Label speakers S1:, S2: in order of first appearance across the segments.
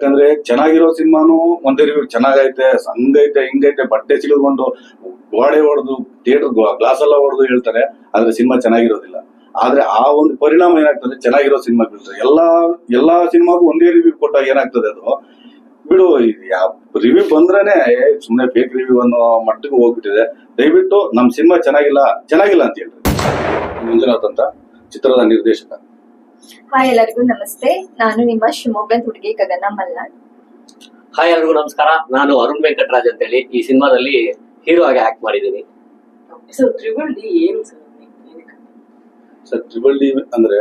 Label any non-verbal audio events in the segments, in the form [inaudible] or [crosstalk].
S1: ಯಾಕಂದ್ರೆ ಚೆನ್ನಾಗಿರೋ ಸಿನಿಮಾನು ಒಂದೇ ರಿವ್ಯೂ ಚೆನ್ನಾಗೈತೆ, ಹಂಗೈತೆ, ಹಿಂಗೈತೆ, ಬಟ್ಟೆ ಸಿಡಿದ್ಕೊಂಡು ಗೋಡೆ ಹೊಡೆದು ಥಿಯೇಟರ್ ಗ್ಲಾಸ್ ಎಲ್ಲ ಹೊಡೆದು ಹೇಳ್ತಾರೆ, ಆದ್ರೆ ಸಿನಿಮಾ ಚೆನ್ನಾಗಿರೋದಿಲ್ಲ. ಆದ್ರೆ ಆ ಒಂದು ಪರಿಣಾಮ ಏನಾಗ್ತದೆ? ಚೆನ್ನಾಗಿರೋ ಸಿನಿಮಾ ಬಿಡ್ತಾರೆ. ಎಲ್ಲಾ ಎಲ್ಲಾ ಸಿನಿಮಾಗೂ ಒಂದೇ ರಿವ್ಯೂ ಕೊಟ್ಟಾಗ ಏನಾಗ್ತದೆ ಅದು? ಬಿಡು ರಿವ್ಯೂ ಬಂದ್ರೇನೆ ಸುಮ್ಮನೆ ಫೇಕ್ ರಿವ್ಯೂ ಅನ್ನೋ ಮಟ್ಟಿಗೆ ಹೋಗ್ಬಿಟ್ಟಿದೆ. ದಯವಿಟ್ಟು ನಮ್ ಸಿನಿಮಾ ಚೆನ್ನಾಗಿಲ್ಲ ಚೆನ್ನಾಗಿಲ್ಲ ಅಂತ ಹೇಳ್ರಿ. ಮಂಜುನಾಥ್ ಅಂತ ಚಿತ್ರದ ನಿರ್ದೇಶಕ.
S2: ಹಾಯ್ ಎಲ್ಲರಿಗೂ ನಮಸ್ತೆ. ನಾನು ನಿಮ್ಮ ಶಿವಮೊಗ್ಗದ ಹುಡುಗಿ ಗಗನ ಮಲ್ನಾಡ್.
S3: ಹಾಯ್ ಎಲ್ರಿಗೂ ನಮಸ್ಕಾರ. ನಾನು ಅರುಣ್ ವೆಂಕಟರಾಜ್ ಅಂತೇಳಿ. ಈ ಸಿನಿಮಾದಲ್ಲಿ ಹೀರೋ ಆಗಿ ಆಕ್ಟ್ ಮಾಡಿದ್ದೀನಿ.
S4: ಸರ್ ಟ್ರಿಬಲ್ ಡಿ ಏನು ಸರ್ ಏನಕ್ಕೆ
S1: ಸರ್ ಟ್ರಿಬಲ್ ಡಿ ಅಂದ್ರೆ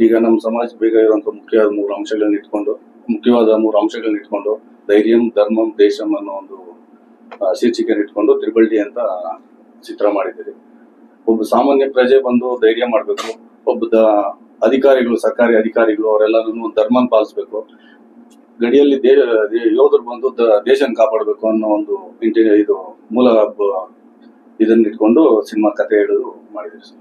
S1: ಈಗ ನಮ್ಮ ಸಮಾಜ ಬೇಗ ಇರುವಂತ ಮುಖ್ಯವಾದ ಮೂರು ಅಂಶಗಳನ್ನ ಇಟ್ಕೊಂಡು ಮುಖ್ಯವಾದ ಮೂರು ಅಂಶಗಳನ್ನ ಇಟ್ಕೊಂಡು ಧೈರ್ಯಂ ಧರ್ಮಂ ದೇಶಂ ಅನ್ನೋ ಒಂದು ಆ, ಶೀರ್ಷಿಕೆಯನ್ನು ಇಟ್ಕೊಂಡು ತ್ರಿಬಲ್ ಡಿ ಅಂತ ಚಿತ್ರ ಮಾಡಿದ್ದೀರಿ. ಒಬ್ಬ ಸಾಮಾನ್ಯ ಪ್ರಜೆ ಬಂದು ಧೈರ್ಯ ಮಾಡಬೇಕು. ಒಬ್ಬ ದ- ಅಧಿಕಾರಿಗಳು ಸರ್ಕಾರಿ ಅಧಿಕಾರಿಗಳು ಅವರೆಲ್ಲರೂ ಧರ್ಮನ ಪಾಲಿಸ್ಬೇಕು. ಗಡಿಯಲ್ಲಿ ದೇ ಯೋಧರು ಬಂದು ದೇಶನ ಕಾಪಾಡಬೇಕು ಅನ್ನೋ ಒಂದು ಇಂಟಿ ಇದು ಮೂಲ ಇದನ್ನಿಟ್ಕೊಂಡು ಇದನ್ನ ಇಟ್ಕೊಂಡು ಸಿನಿಮಾ ಕಥೆ ಹೇಳೋದು ಮಾಡಿದ್ರು ಸರ್.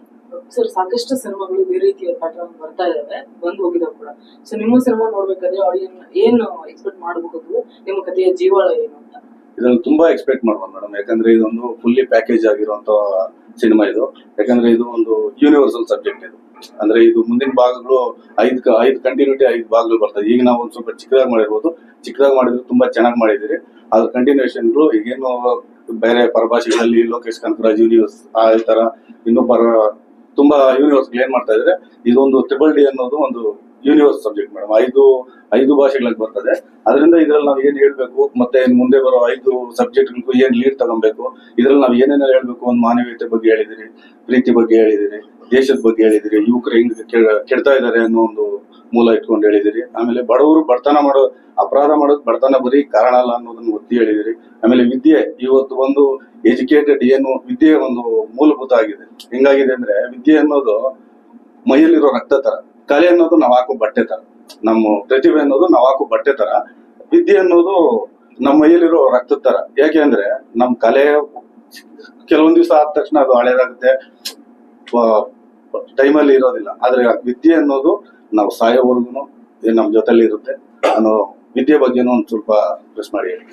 S4: ಸರ್ ಸಾಕಷ್ಟು ಸಿನಿಮಾಗಳು ಈ ರೀತಿಯ ಪ್ಯಾಟರ್ನ್ ಬರ್ತಾ ಇದಾವೆ ಬಂದು ಹೋಗಿದಾವೆ ಕೂಡ. ಸೊ ನಿಮ್ಮ ಸಿನಿಮಾ ನೋಡ್ಬೇಕಾದ್ರೆ ಆಡಿಯನ್ ಏನು ಎಕ್ಸ್ಪೆಕ್ಟ್ ಮಾಡಬಹುದು ನಿಮ್ಮ ಕಥೆಯ ಜೀವಾಳ ಏನು ಅಂತ?
S1: ಇದನ್ನು ತುಂಬಾ ಎಕ್ಸ್ಪೆಕ್ಟ್ ಮಾಡ್ಬೋದು ಮೇಡಮ್ ಯಾಕಂದ್ರೆ ಇದೊಂದು ಫುಲ್ಲಿ ಪ್ಯಾಕೇಜ್ ಆಗಿರುವಂತ ಸಿನಿಮಾ ಇದು. ಯಾಕಂದ್ರೆ ಇದು ಒಂದು ಯೂನಿವರ್ಸಲ್ ಸಬ್ಜೆಕ್ಟ್ ಇದು. ಅಂದ್ರೆ ಇದು ಮುಂದಿನ ಭಾಗಗಳು ಐದು ಐದು ಕಂಟಿನ್ಯೂಟಿ ಐದು ಭಾಗಗಳು ಬರ್ತದೆ. ಈಗ ನಾವು ಒಂದ್ ಸ್ವಲ್ಪ ಚಿಕ್ಕದಾಗಿ ಮಾಡಿರ್ಬೋದು. ಚಿಕ್ಕದಾಗಿ ಮಾಡಿದ್ರು ತುಂಬಾ ಚೆನ್ನಾಗಿ ಮಾಡಿದಿರಿ ಅದ್ರ ಕಂಟಿನ್ಯೂಷನ್ಗಳು ಈಗೇನು ಬೇರೆ ಪರಭಾಷೆಗಳಲ್ಲಿ ಲೋಕೇಶ್ ಕನಕರಾಜ್ ಯೂನಿವರ್ಸ್ ಆ ತರ ಇನ್ನೂ ಪರ ತುಂಬಾ ಯೂನಿವರ್ಸ್ ಏನ್ ಮಾಡ್ತಾ ಇದ್ರೆ ಇದೊಂದು ಟ್ರಿಬಲ್ ಡಿ ಅನ್ನೋದು ಒಂದು ಯೂನಿವರ್ಸ್ ಸಬ್ಜೆಕ್ಟ್ ಮೇಡಮ್ ಐದು ಐದು ಭಾಷೆಗಳಿಗೆ ಬರ್ತದೆ. ಅದರಿಂದ ಇದರಲ್ಲಿ ನಾವು ಏನ್ ಹೇಳ್ಬೇಕು? ಮತ್ತೆ ಮುಂದೆ ಬರೋ ಐದು ಸಬ್ಜೆಕ್ಟ್ಗಳಿಗೂ ಏನ್ ಲೀಡ್ ತಗೊಬೇಕು? ಇದ್ರಲ್ಲಿ ನಾವು ಏನೇನೆಲ್ಲ ಹೇಳ್ಬೇಕು? ಒಂದು ಮಾನವೀಯತೆ ಬಗ್ಗೆ ಹೇಳಿದಿರಿ, ಪ್ರೀತಿ ಬಗ್ಗೆ ಹೇಳಿದಿರಿ, ದೇಶದ ಬಗ್ಗೆ ಹೇಳಿದಿರಿ, ಯುವಕರು ಹೆಂಗ್ ಕೆಡ್ತಾ ಇದಾರೆ ಅನ್ನೋ ಒಂದು ಮೂಲ ಇಟ್ಕೊಂಡು ಹೇಳಿದಿರಿ. ಆಮೇಲೆ ಬಡವರು ಬಡತನ ಮಾಡೋ, ಅಪರಾಧ ಮಾಡೋದು ಬಡತನ ಬರೀ ಕಾರಣ ಅಲ್ಲ ಅನ್ನೋದನ್ನ ಒತ್ತಿ ಹೇಳಿದಿರಿ. ಆಮೇಲೆ ವಿದ್ಯೆ, ಇವತ್ತು ಒಂದು ಎಜುಕೇಟೆಡ್ ಏನು ವಿದ್ಯೆ ಒಂದು ಮೂಲಭೂತ ಆಗಿದೆ. ಹೆಂಗಾಗಿದೆ ಅಂದ್ರೆ ವಿದ್ಯೆ ಅನ್ನೋದು ಮೈಯಲ್ಲಿರೋ ರಕ್ತ ತರ. ಕಲೆ ಅನ್ನೋದು ನಾವು ಹಾಕೋ ಬಟ್ಟೆ ತರ. ನಮ್ಮ ಪ್ರತಿಭೆ ಅನ್ನೋದು ನಾವು ಹಾಕೋ ಬಟ್ಟೆ ತರ. ವಿದ್ಯೆ ಅನ್ನೋದು ನಮ್ಮ ಮೈಯಲ್ಲಿರೋ ರಕ್ತದ ತರ. ಯಾಕೆ ಅಂದ್ರೆ ನಮ್ ಕಲೆ ಕೆಲವೊಂದ್ ದಿವಸ ಆದ ತಕ್ಷಣ ಅದು ಹಳೇದಾಗುತ್ತೆ. ಟೈಮಲ್ಲಿ ಇರೋದಿಲ್ಲ. ಆದ್ರೆ ವಿದ್ಯೆ ಅನ್ನೋದು ನಾವು ಸಾಯೋವರೆಗೂ ನಮ್ ಜೊತೆಲಿ ಇರುತ್ತೆ ಅನ್ನೋ ವಿದ್ಯೆ ಬಗ್ಗೆನೂ ಒಂದ್ ಸ್ವಲ್ಪ ಪ್ರೆಸ್ ಮಾಡಿ ಹೇಳಿ.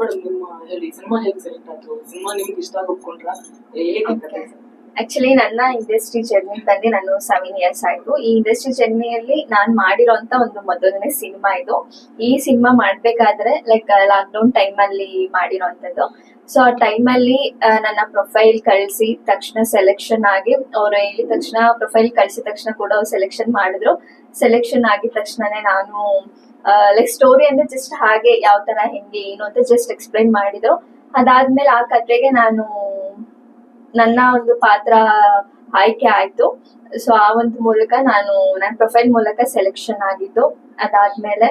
S4: ಮೇಡಮ್ ನಿಮ್ಮ ಹೇಳಿ ಸಿನಿಮಾ ಹೇಗೆ ಸೆಲೆಕ್ಟ್ ಆಯ್ತು? ಸಿನಿಮಾ ನಿಮ್ಗೆ ಇಷ್ಟ ಹೇಗೆ
S2: ಆಕ್ಚುಲಿ ನನ್ನ ಇಂಡಸ್ಟ್ರಿ ಜರ್ನಿ ತಂದೆ ನಾನು ಸೆವೆನ್ ಇಯರ್ಸ್ ಆಯ್ತು. ಈ ಇಂಡಸ್ಟ್ರಿ ಜರ್ನಿಯಲ್ಲಿ ನಾನು ಮಾಡಿರೋಂತ ಒಂದು ಮೊದಲನೇ ಸಿನಿಮಾ ಇದು. ಈ ಸಿನಿಮಾ ಮಾಡ್ಬೇಕಾದ್ರೆ ಲೈಕ್ ಲಾಕ್ಡೌನ್ ಅಲ್ಲಿ ಮಾಡಿರೋಂಥದ್ದು. ಸೊ ಆ ಟೈಮ್ ಅಲ್ಲಿ ನನ್ನ ಪ್ರೊಫೈಲ್ ಕಳಿಸಿ, ತಕ್ಷಣ ಸೆಲೆಕ್ಷನ್ ಆಗಿ, ಅವ್ರು ಹೇಳಿದ ತಕ್ಷಣ ಪ್ರೊಫೈಲ್ ಕಳಿಸಿದ ತಕ್ಷಣ ಕೂಡ ಅವ್ರು ಸೆಲೆಕ್ಷನ್ ಮಾಡಿದ್ರು. ಸೆಲೆಕ್ಷನ್ ಆಗಿದ ತಕ್ಷಣನೇ ನಾನು ಲೈಕ್ ಸ್ಟೋರಿ ಅಂದ್ರೆ ಜಸ್ಟ್ ಹಾಗೆ ಯಾವ ತರ ಹೆಂಗೆ, ಏನು ಅಂತ ಜಸ್ಟ್ ಎಕ್ಸ್ಪ್ಲೈನ್ ಮಾಡಿದ್ರು. ಅದಾದ್ಮೇಲೆ ಆ ಕಥೆಗೆ ನಾನು ನನ್ನ ಒಂದು ಪಾತ್ರ ಆಯ್ಕೆ ಆಯ್ತು. ಸೊ ಆ ಒಂದು ಮೂಲಕ ನಾನು ನನ್ನ ಪ್ರೊಫೈಲ್ ಮೂಲಕ ಸೆಲೆಕ್ಷನ್ ಆಗಿದ್ದು ಅದಾದ್ಮೇಲೆ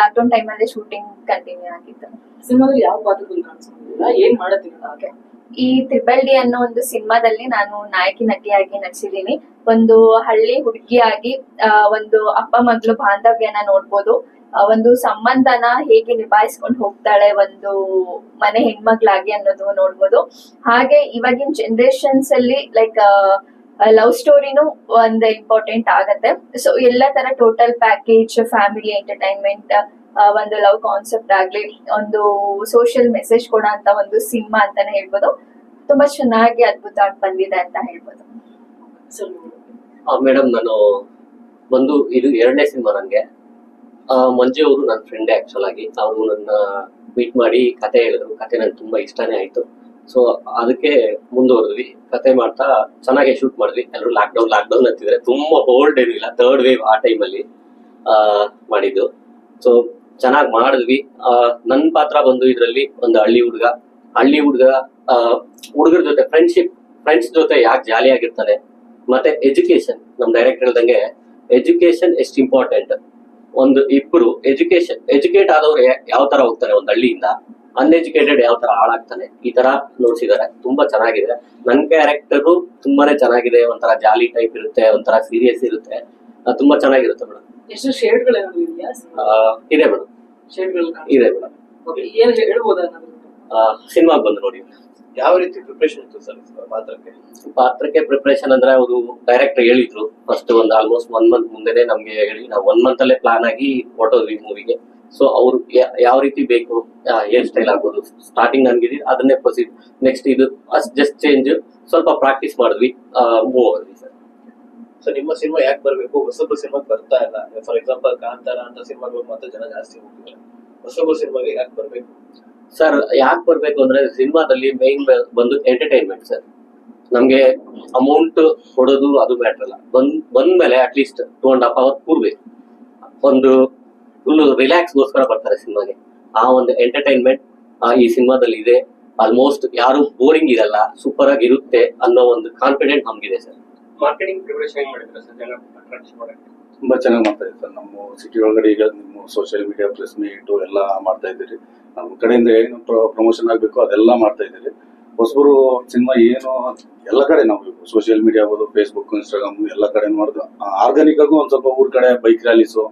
S2: ಲಾಕ್ಡೌನ್ ಅಲ್ಲಿ ಶೂಟಿಂಗ್ ಕಂಟಿನ್ಯೂ ಆಗಿತ್ತು.
S4: ಸಿನಿಮಾದಲ್ಲಿ ಯಾವ ಏನ್ ಮಾಡುತ್ತೆ
S2: ಈ ತ್ರಿಬಲ್ ಡಿ ಅನ್ನೋ ಒಂದು ಸಿನಿಮಾದಲ್ಲಿ ನಾನು ನಾಯಕಿ ನಟಿಯಾಗಿ ನಟಿಸಿದ್ದೀನಿ. ಒಂದು ಹಳ್ಳಿ ಹುಡುಗಿಯಾಗಿ ಒಂದು ಅಪ್ಪ ಮಗಳು ಬಾಂಧವ್ಯನ ನೋಡ್ಬೋದು. ಒಂದು ಸಂಬಂಧನ ಹೇಗೆ ನಿಭಾಯಿಸ್ಕೊಂಡು ಹೋಗ್ತಾಳೆ ಒಂದು ಮನೆ ಹೆಣ್ಮಕ್ಳಾಗಿ ಅನ್ನೋದು ನೋಡ್ಬೋದು. ಹಾಗೆ ಇವಾಗಿನ ಜನರೇಷನ್ಸ್ ಅಲ್ಲಿ ಲೈಕ್ ಲವ್ ಸ್ಟೋರಿನೂ ಒಂದು ಇಂಪಾರ್ಟೆಂಟ್ ಆಗತ್ತೆ. ಸೊ ಎಲ್ಲ ತರ ಟೋಟಲ್ ಪ್ಯಾಕೇಜ್ ಫ್ಯಾಮಿಲಿ ಎಂಟರ್ಟೈನ್ಮೆಂಟ್ ಒಂದು ಲವ್ ಕಾನ್ಸೆಪ್ಟ್ ಆಗ್ಲಿ, ಒಂದು ಸೋಷಿಯಲ್ ಮೆಸೇಜ್ ಕೊಡೋ ಅಂತ ಒಂದು ಸಿನಿಮಾ ಅಂತಾನೆ ಹೇಳ್ಬೋದು. ತುಂಬಾ ಚೆನ್ನಾಗಿ ಅದ್ಭುತವಾಗಿ ಬಂದಿದೆ ಅಂತ ಹೇಳ್ಬೋದು.
S3: ಮೇಡಮ್ ನಾನು ಒಂದು ಇದು ಎರಡನೇ ಸಿನಿಮಾ ನನಗೆ ಮಂಜು ಅವರು ನನ್ನ ಫ್ರೆಂಡೇ ಆಕ್ಚುಲ್ ಆಗಿ. ಅವರು ನನ್ನ ಮೀಟ್ ಮಾಡಿ ಕತೆ ಹೇಳಿದ್ರು. ಕತೆ ನಂಗೆ ತುಂಬಾ ಇಷ್ಟನೇ ಆಯ್ತು. ಸೊ ಅದಕ್ಕೆ ಮುಂದುವರೆದ್ವಿ. ಕತೆ ಮಾಡ್ತಾ ಚೆನ್ನಾಗಿ ಶೂಟ್ ಮಾಡಿದ್ವಿ. ಎಲ್ಲರೂ ಲಾಕ್ಡೌನ್ ಲಾಕ್ಡೌನ್ ಅಂತಿದ್ರೆ ತುಂಬಾ ಹೋಲ್ಡ್ ಏನಿಲ್ಲ. ಥರ್ಡ್ ವೇವ್ ಆ ಟೈಮಲ್ಲಿ ಮಾಡಿದ್ದು. ಸೊ ಚೆನ್ನಾಗಿ ಮಾಡಿದ್ವಿ. ನನ್ನ ಪಾತ್ರ ಬಂದು ಇದರಲ್ಲಿ ಒಂದು ಹಳ್ಳಿ ಹುಡುಗ. ಹಳ್ಳಿ ಹುಡುಗ ಹುಡುಗರ ಜೊತೆ ಫ್ರೆಂಡ್ಶಿಪ್ ಫ್ರೆಂಡ್ಸ್ ಜೊತೆ ಯಾಕೆ ಜಾಲಿ ಆಗಿರ್ತಾನೆ ಮತ್ತೆ ಎಜುಕೇಶನ್ ನಮ್ ಡೈರೆಕ್ಟ್ ಹೇಳ್ದಂಗೆ ಎಜುಕೇಶನ್ ಎಷ್ಟು ಇಂಪಾರ್ಟೆಂಟ್ ಒಂದು ಇಬ್ರು ಎಜುಕೇಶನ್ ಎಜುಕೇಟ್ ಆದವ್ರು ಯಾವ ತರ ಹೋಗ್ತಾರೆ ಒಂದ್ ಹಳ್ಳಿಯಿಂದ ಅನ್ಎಜುಕೇಟೆಡ್ ಯಾವ ತರ ಹಾಳಾಗ್ತಾನೆ ಈ ತರ ನೋಡ್ಸಿದ್ದಾರೆ. ತುಂಬಾ ಚೆನ್ನಾಗಿದೆ. ನನ್ ಕ್ಯಾರೆಕ್ಟರ್ ತುಂಬಾನೇ ಚೆನ್ನಾಗಿದೆ. ಒಂಥರ ಜಾಲಿ ಟೈಪ್ ಇರುತ್ತೆ ಒಂಥರ ಸೀರಿಯಸ್ ಇರುತ್ತೆ. ತುಂಬಾ ಚೆನ್ನಾಗಿರುತ್ತೆ ಮೇಡಮ್
S4: ಎಷ್ಟು ಶೇಡ್ಗಳು ಏನಾದ್ರು ಇದೆಯಾ
S3: ಇದೆ ಮೇಡಮ್
S4: ಶೇಡ್ಗಳು
S3: ಇದೆ ಮೇಡಮ್
S4: ಏನ್ ಹೇಳ್ಬೋದಾ ಏನಾದ್ರು
S3: ಸಿನಿಮಾಗೆ ಬಂದು ನೋಡಿ.
S5: ಯಾವ ರೀತಿ ಪ್ರಿಪರೇಷನ್ ಇತ್ತು ಸರ್ ಪಾತ್ರಕ್ಕೆ?
S3: ಪಾತ್ರಕ್ಕೆ ಪ್ರಿಪರೇಷನ್ ಅಂದ್ರೆ ಅವರು ಡೈರೆಕ್ಟ್ ಹೇಳಿದ್ರು. ಫಸ್ಟ್ ಒಂದು ಆಲ್ಮೋಸ್ಟ್ ಒನ್ ಮಂತ್ ಮುಂದೆನೆ ನಮ್ಗೆ ಹೇಳಿ ನಾವು ಒನ್ ಮಂತ್ ಅಲ್ಲೇ ಪ್ಲಾನ್ ಆಗಿ ಹೊರಟೋದ್ವಿ ಮೂವಿಗೆ ಸೊ ಅವ್ರು ಯಾವ ರೀತಿ ಬೇಕು ಹೇರ್ ಸ್ಟೈಲ್ ಆಗ್ಬೋದು. ಸ್ಟಾರ್ಟಿಂಗ್ ನನ್ಗೆ ಅದನ್ನೇ ಪ್ರೊಸೀಡ್ ನೆಕ್ಸ್ಟ್ ಇದು ಜಸ್ಟ್ ಚೇಂಜ್ ಸ್ವಲ್ಪ ಪ್ರಾಕ್ಟೀಸ್ ಮಾಡಿದ್ವಿ ಮೂವ್ ಆಗಿದ್ವಿ ಸರ್.
S5: ಸೊ ನಿಮ್ಮ ಸಿನಿಮಾ ಯಾಕೆ ಬರಬೇಕು? ಹೊಸೊಬ್ಬ ಸಿನಿಮಾ ಬರ್ತಾ ಇಲ್ಲ. ಫಾರ್ ಎಕ್ಸಾಂಪಲ್ ಕಾಂತಾರ ಅಂತ ಸಿನಿಮಾಗಳು ಮತ್ತೆ ಜನ ಜಾಸ್ತಿ ಹೋಗ್ತಿದ್ದಾರೆ. ಹೊಸಬ್ರು ಸಿನಿಮಾಗೆ ಯಾಕೆ ಬರಬೇಕು?
S3: ಸರ್, ಯಾಕೆ ಬರ್ಬೇಕು ಅಂದ್ರೆ ಸಿನಿಮಾದಲ್ಲಿ ಮೇನ್ ಬಂದು ಎಂಟರ್ಟೈನ್ಮೆಂಟ್ ಸರ್. ನಮ್ಗೆ ಅಮೌಂಟ್ ಕೊಡೋದು ಅದು ಮ್ಯಾಟರ್ ಅಲ್ಲ. ಬಂದ್, ಬಂದ್ಮೇಲೆ at least two and half hour ಕೂರ್ಬೇಕು ಒಂದು ಫುಲ್ ರಿಲ್ಯಾಕ್ಸ್ಗೋಸ್ಕರ ಬರ್ತಾರೆ ಸಿನಿಮಾಗೆ. ಆ ಒಂದು ಎಂಟರ್ಟೈನ್ಮೆಂಟ್ ಈ ಸಿನಿಮಾದಲ್ಲಿ ಇದೆ. ಆಲ್ಮೋಸ್ಟ್ ಯಾರು ಬೋರಿಂಗ್ ಇರಲ್ಲ ಸೂಪರ್ ಆಗಿ ಇರುತ್ತೆ ಅನ್ನೋ ಒಂದು ಕಾನ್ಫಿಡೆಂಟ್ ನಮ್ಗಿದೆ ಸರ್.
S6: ಮಾರ್ಕೆಟಿಂಗ್ ಪ್ರಿಪರೇಷನ್ ಮಾಡಿದ್ರೆ ಸರ್? ಜನ ಅಟ್ರಾಕ್ಷನ್ ಮಾಡಕ್ಕೆ
S1: ತುಂಬಾ ಚೆನ್ನಾಗಿ ಮಾಡ್ತಾ ಇದ್ದೀವಿ ಸರ್. ನಮ್ಮ ಸಿಟಿ ಒಳಗಡೆ ಈಗ ನಿಮ್ಮ ಸೋಷಿಯಲ್ ಮೀಡಿಯಾ ಪ್ರೆಸ್ ಮೀಟು ಎಲ್ಲ ಮಾಡ್ತಾ ಇದ್ದೀರಿ. ನಮ್ಮ ಕಡೆಯಿಂದ ಏನು ಪ್ರಮೋಷನ್ ಆಗಬೇಕು ಅದೆಲ್ಲ ಮಾಡ್ತಾ ಇದ್ದೀರಿ. ಹೊಸಬರು ಸಿನಿಮಾ ಏನು, ಎಲ್ಲ ಕಡೆ ನಾವು ಸೋಷಿಯಲ್ ಮೀಡಿಯಾ ಆಗ್ಬೋದು ಫೇಸ್ಬುಕ್ ಇನ್ಸ್ಟಾಗ್ರಾಮ್ ಎಲ್ಲ ಕಡೆ ಮಾಡಿದ್ವಿ ಆರ್ಗಾನಿಕ್ ಆಗೂ ಒಂದ್ ಸ್ವಲ್ಪ ಊರ್ ಕಡೆ ಬೈಕ್ ರ್ಯಾಲೀಸು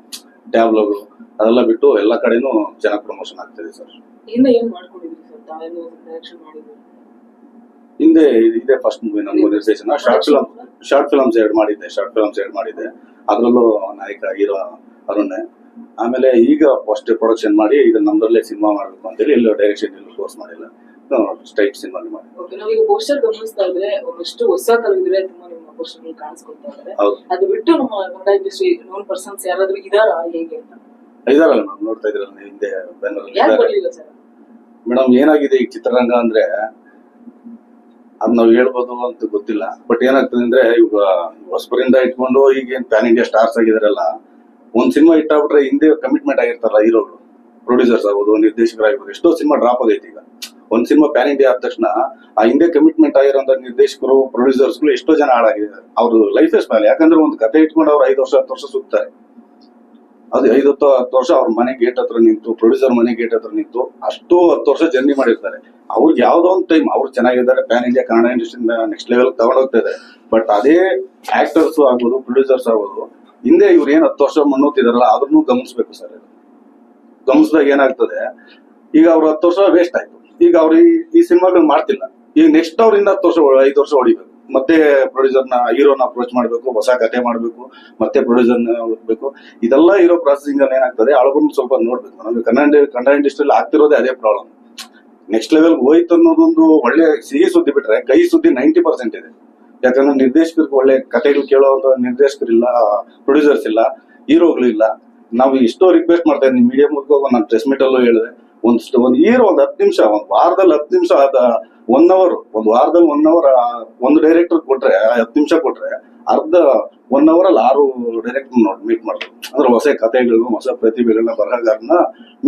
S1: ಟ್ಯಾಬ್ಲೋಗು ಅದೆಲ್ಲ ಬಿಟ್ಟು ಎಲ್ಲ ಕಡೆನೂ ಚೆನ್ನಾಗಿ ಪ್ರಮೋಷನ್ ಆಗ್ತಿದೆ ಸರ್. ಹಿಂದೆ ಇದೇ ಫಸ್ಟ್ ಮೂವಿ ನಮ್ಮ ನಿರ್ದೇಶನ. ಶಾರ್ಟ್ ಫಿಲಮ್ ಶಾರ್ಟ್ ಫಿಲಮ್ಸ್ ಎರಡು ಮಾಡಿದ್ದೆ ಶಾರ್ಟ್ ಫಿಲಮ್ಸ್ ಎರಡು ಮಾಡಿದ್ದೆ. ಅದರಲ್ಲೂ ನಾಯಕ ಹೀರೋ ಅರುಣ್. ಆಮೇಲೆ ಈಗ ಫಸ್ಟ್ ಪ್ರೊಡಕ್ಷನ್ ಮಾಡಿ ಇದು ನಮ್ದ್ರಲ್ಲೇ ಸಿನಿಮಾ ಮಾಡಬೇಕು ಅಂತೇಳಿ ಎಲ್ಲೋ ಡೈರೆಕ್ಷನ್ ಎಲ್ಲೂ ಕೋರ್ಸ್ ಮಾಡಿಲ್ಲ. ಸ್ಟೈಪ್ ಸಿನಿಮಾ ಮಾಡಿ
S4: ಓಕೆ ನಾವೀಗ ಪೋಸ್ಟರ್ ಗಮನಿಸ್ತಾ ಇದ್ರೆ ಒಂದಷ್ಟು ಹೊಸ ಕಲಾವಿದ್ರೆ ತುಂಬಾ ನಿಮ್ಮ ಪೋಸ್ಟರ್ ಕಾಣಿಸ್ಕೊಳ್ತಾ ಇದ್ದಾರೆ
S1: ಹೌದು.
S4: ಅದು ಬಿಟ್ಟು ನಮ್ಮ ಕನ್ನಡ ಇಂಡಸ್ಟ್ರಿ ನೋನ್ ಪರ್ಸನ್ಸ್ ಯಾರಾದ್ರೂ ಇದಾರಾ ಹೇಗೆ ಅಂತ?
S1: ಇದಾರಲ್ಲ ಮೇಡಮ್ ನೋಡ್ತಾ ಇದ್ರಲ್ಲ ಹಿಂದೆ ಬೆಂಗಳೂರಲ್ಲಿ ಮೇಡಮ್ ಏನಾಗಿದೆ ಈ ಚಿತ್ರರಂಗ ಅಂದ್ರೆ ಅದ್ ನಾವ್ ಹೇಳ್ಬೋದು ಅಂತ ಗೊತ್ತಿಲ್ಲ. ಬಟ್ ಏನಾಗ್ತದೆ ಅಂದ್ರೆ ಇವಾಗ ಹೊಸಬರಿಂದ ಇಟ್ಕೊಂಡು ಈಗ ಏನ್ ಪ್ಯಾನ್ ಇಂಡಿಯಾ ಸ್ಟಾರ್ಸ್ ಆಗಿದಾರಲ್ಲ, ಒಂದ್ ಸಿನಿಮಾ ಇಟ್ಟಾಗ್ಬಿಟ್ರೆ ಹಿಂದೆ ಕಮಿಟ್ಮೆಂಟ್ ಆಗಿರ್ತಾರಲ್ಲ ಹೀರೋಗಳು ಪ್ರೊಡ್ಯೂಸರ್ಸ್ ಆಗ್ಬೋದು ನಿರ್ದೇಶಕರಾಗಿರ್ಬೋದು ಎಷ್ಟೋ ಸಿನಿಮಾ ಡ್ರಾಪ್ ಆಗೈತೆ ಈಗ. ಒಂದ್ ಸಿನಿಮಾ ಪ್ಯಾನ್ ಇಂಡಿಯಾ ಆದ ತಕ್ಷಣ ಆ ಹಿಂದೆ ಕಮಿಟ್ಮೆಂಟ್ ಆಗಿರೋ ನಿರ್ದೇಶಕರು ಪ್ರೊಡ್ಯೂಸರ್ಸ್ಗಳು ಎಷ್ಟೋ ಜನ ಹಾಳಾಗಿದ್ದಾರೆ. ಅವ್ರ ಲೈಫ್ ಮೇಲೆ ಯಾಕಂದ್ರೆ ಒಂದು ಕತೆ ಇಟ್ಕೊಂಡು ಅವ್ರು ಐದು ವರ್ಷ, ಹತ್ತು ವರ್ಷ ಸುತ್ತಾರೆ. ಅದು ಐದು ಹತ್ತು ಹತ್ತು ವರ್ಷ ಅವ್ರ ಮನೆ ಗೇಟ್ ಹತ್ರ ನಿಂತು ಪ್ರೊಡ್ಯೂಸರ್ ಮನೆ ಗೇಟ್ ಹತ್ರ ನಿಂತು, ಅಷ್ಟು ಹತ್ತು ವರ್ಷ ಜರ್ನಿ ಮಾಡಿರ್ತಾರೆ. ಅವ್ರಿಗೆ ಯಾವ್ದೋ ಒಂದು ಟೈಮ್ ಅವ್ರು ಚೆನ್ನಾಗಿದ್ದಾರೆ pan India Kannada industry next level ತಗೊಂಡೋಗ್ತಾ ಇದೆ. ಬಟ್ ಅದೇ ಆಕ್ಟರ್ಸ್ ಆಗ್ಬೋದು ಪ್ರೊಡ್ಯೂಸರ್ಸ್ ಆಗ್ಬೋದು, ಹಿಂದೆ ಇವ್ರು ಏನ್ ಹತ್ತು ವರ್ಷ ಮುನ್ನೋತಿದಾರಲ್ಲ ಅದನ್ನು ಗಮನಿಸ್ಬೇಕು ಸರ್ ಗಮನಿಸಿದಾಗ ಏನಾಗ್ತದೆ, ಈಗ ಅವ್ರು ಹತ್ತು ವರ್ಷ ವೇಸ್ಟ್ ಆಯ್ತು. ಈಗ ಅವ್ರು ಈ ಸಿನಿಮಾಗಳು ಮಾಡ್ತಿಲ್ಲ. ಈಗ ನೆಕ್ಸ್ಟ್ ಅವ್ರಿಂದ ಹತ್ತು ವರ್ಷ, ಐದು ವರ್ಷ ಹೊಡಿಬೇಕು. ಮತ್ತೆ ಪ್ರೊಡ್ಯೂಸರ್ನ ಹೀರೋನ ಅಪ್ರೋಚ್ ಮಾಡಬೇಕು, ಹೊಸ ಕತೆ ಮಾಡಬೇಕು, ಮತ್ತೆ ಪ್ರೊಡ್ಯೂಸರ್ನ ಹುಡುಕ್ಬೇಕು ಇದೆಲ್ಲ ಇರೋ ಪ್ರಾಸೆಸಿಂಗ್ ಅಲ್ಲಿ ಏನಾಗ್ತದೆ ಆಲ್ಬಮ್ ಸ್ವಲ್ಪ ನೋಡ್ಬೇಕು. ನಮಗೆ ಕನ್ನಡ ಕನ್ನಡ ಇಂಡಸ್ಟ್ರಿಯಲ್ಲಿ ಆಗ್ತಿರೋದೇ ಅದೇ ಪ್ರಾಬ್ಲಮ್ ನೆಕ್ಸ್ಟ್ ಲೆವೆಲ್ ಹೋಯ್ತು ಅನ್ನೋದೊಂದು ಒಳ್ಳೆ ಸಿಹಿ ಸುದ್ದಿ ಬಿಟ್ರೆ ಕೈ ಸುದ್ದಿ ನೈಂಟಿ ಪರ್ಸೆಂಟ್ ಇದೆ. ಯಾಕಂದ್ರೆ ನಿರ್ದೇಶಕರಿಗೆ ಒಳ್ಳೆ ಕಥೆಗಳು ಕೇಳೋಂತ ನಿರ್ದೇಶಕರಿಲ್ಲ ಪ್ರೊಡ್ಯೂಸರ್ಸ್ ಇಲ್ಲ, ಹೀರೋಗಳು ಇಲ್ಲ. ನಾವು ಎಷ್ಟೋ ರಿಕ್ವೆಸ್ಟ್ ಮಾಡ್ತಾ ಇದ್ದೀವಿ ಮೀಡಿಯಾ ಮೂಲಕ ನಾನು ಪ್ರೆಸ್ ಮೀಟ್ ಅಲ್ಲೂ ಹೇಳಿದೆ. ಒಂದ್ ಒಂದು, ಹೀರೋ ಒಂದು ಹತ್ತು ನಿಮಿಷ, ಒಂದು ವಾರದಲ್ಲಿ ಹತ್ತು ನಿಮಿಷ ಅದ ಒನ್ ಅವರ್ ಒಂದು ವಾರದಲ್ಲಿ ಒನ್ ಅವರ್ ಒಂದು ಡೈರೆಕ್ಟರ್ ಕೊಟ್ರೆ ಹತ್ತು ನಿಮಿಷ ಕೊಟ್ರೆ, ಅರ್ಧ ಒನ್ ಅವರ್ ಅಲ್ಲಿ ಆರು ಡೈರೆಕ್ಟರ್ ನೋಡಿ ಮೀಟ್ ಮಾಡ್ಬೋದು. ಅಂದ್ರೆ ಹೊಸ ಕಥೆಗಳು ಹೊಸ ಪ್ರತಿಭೆಗಳನ್ನ ಬರಹಗಾರನ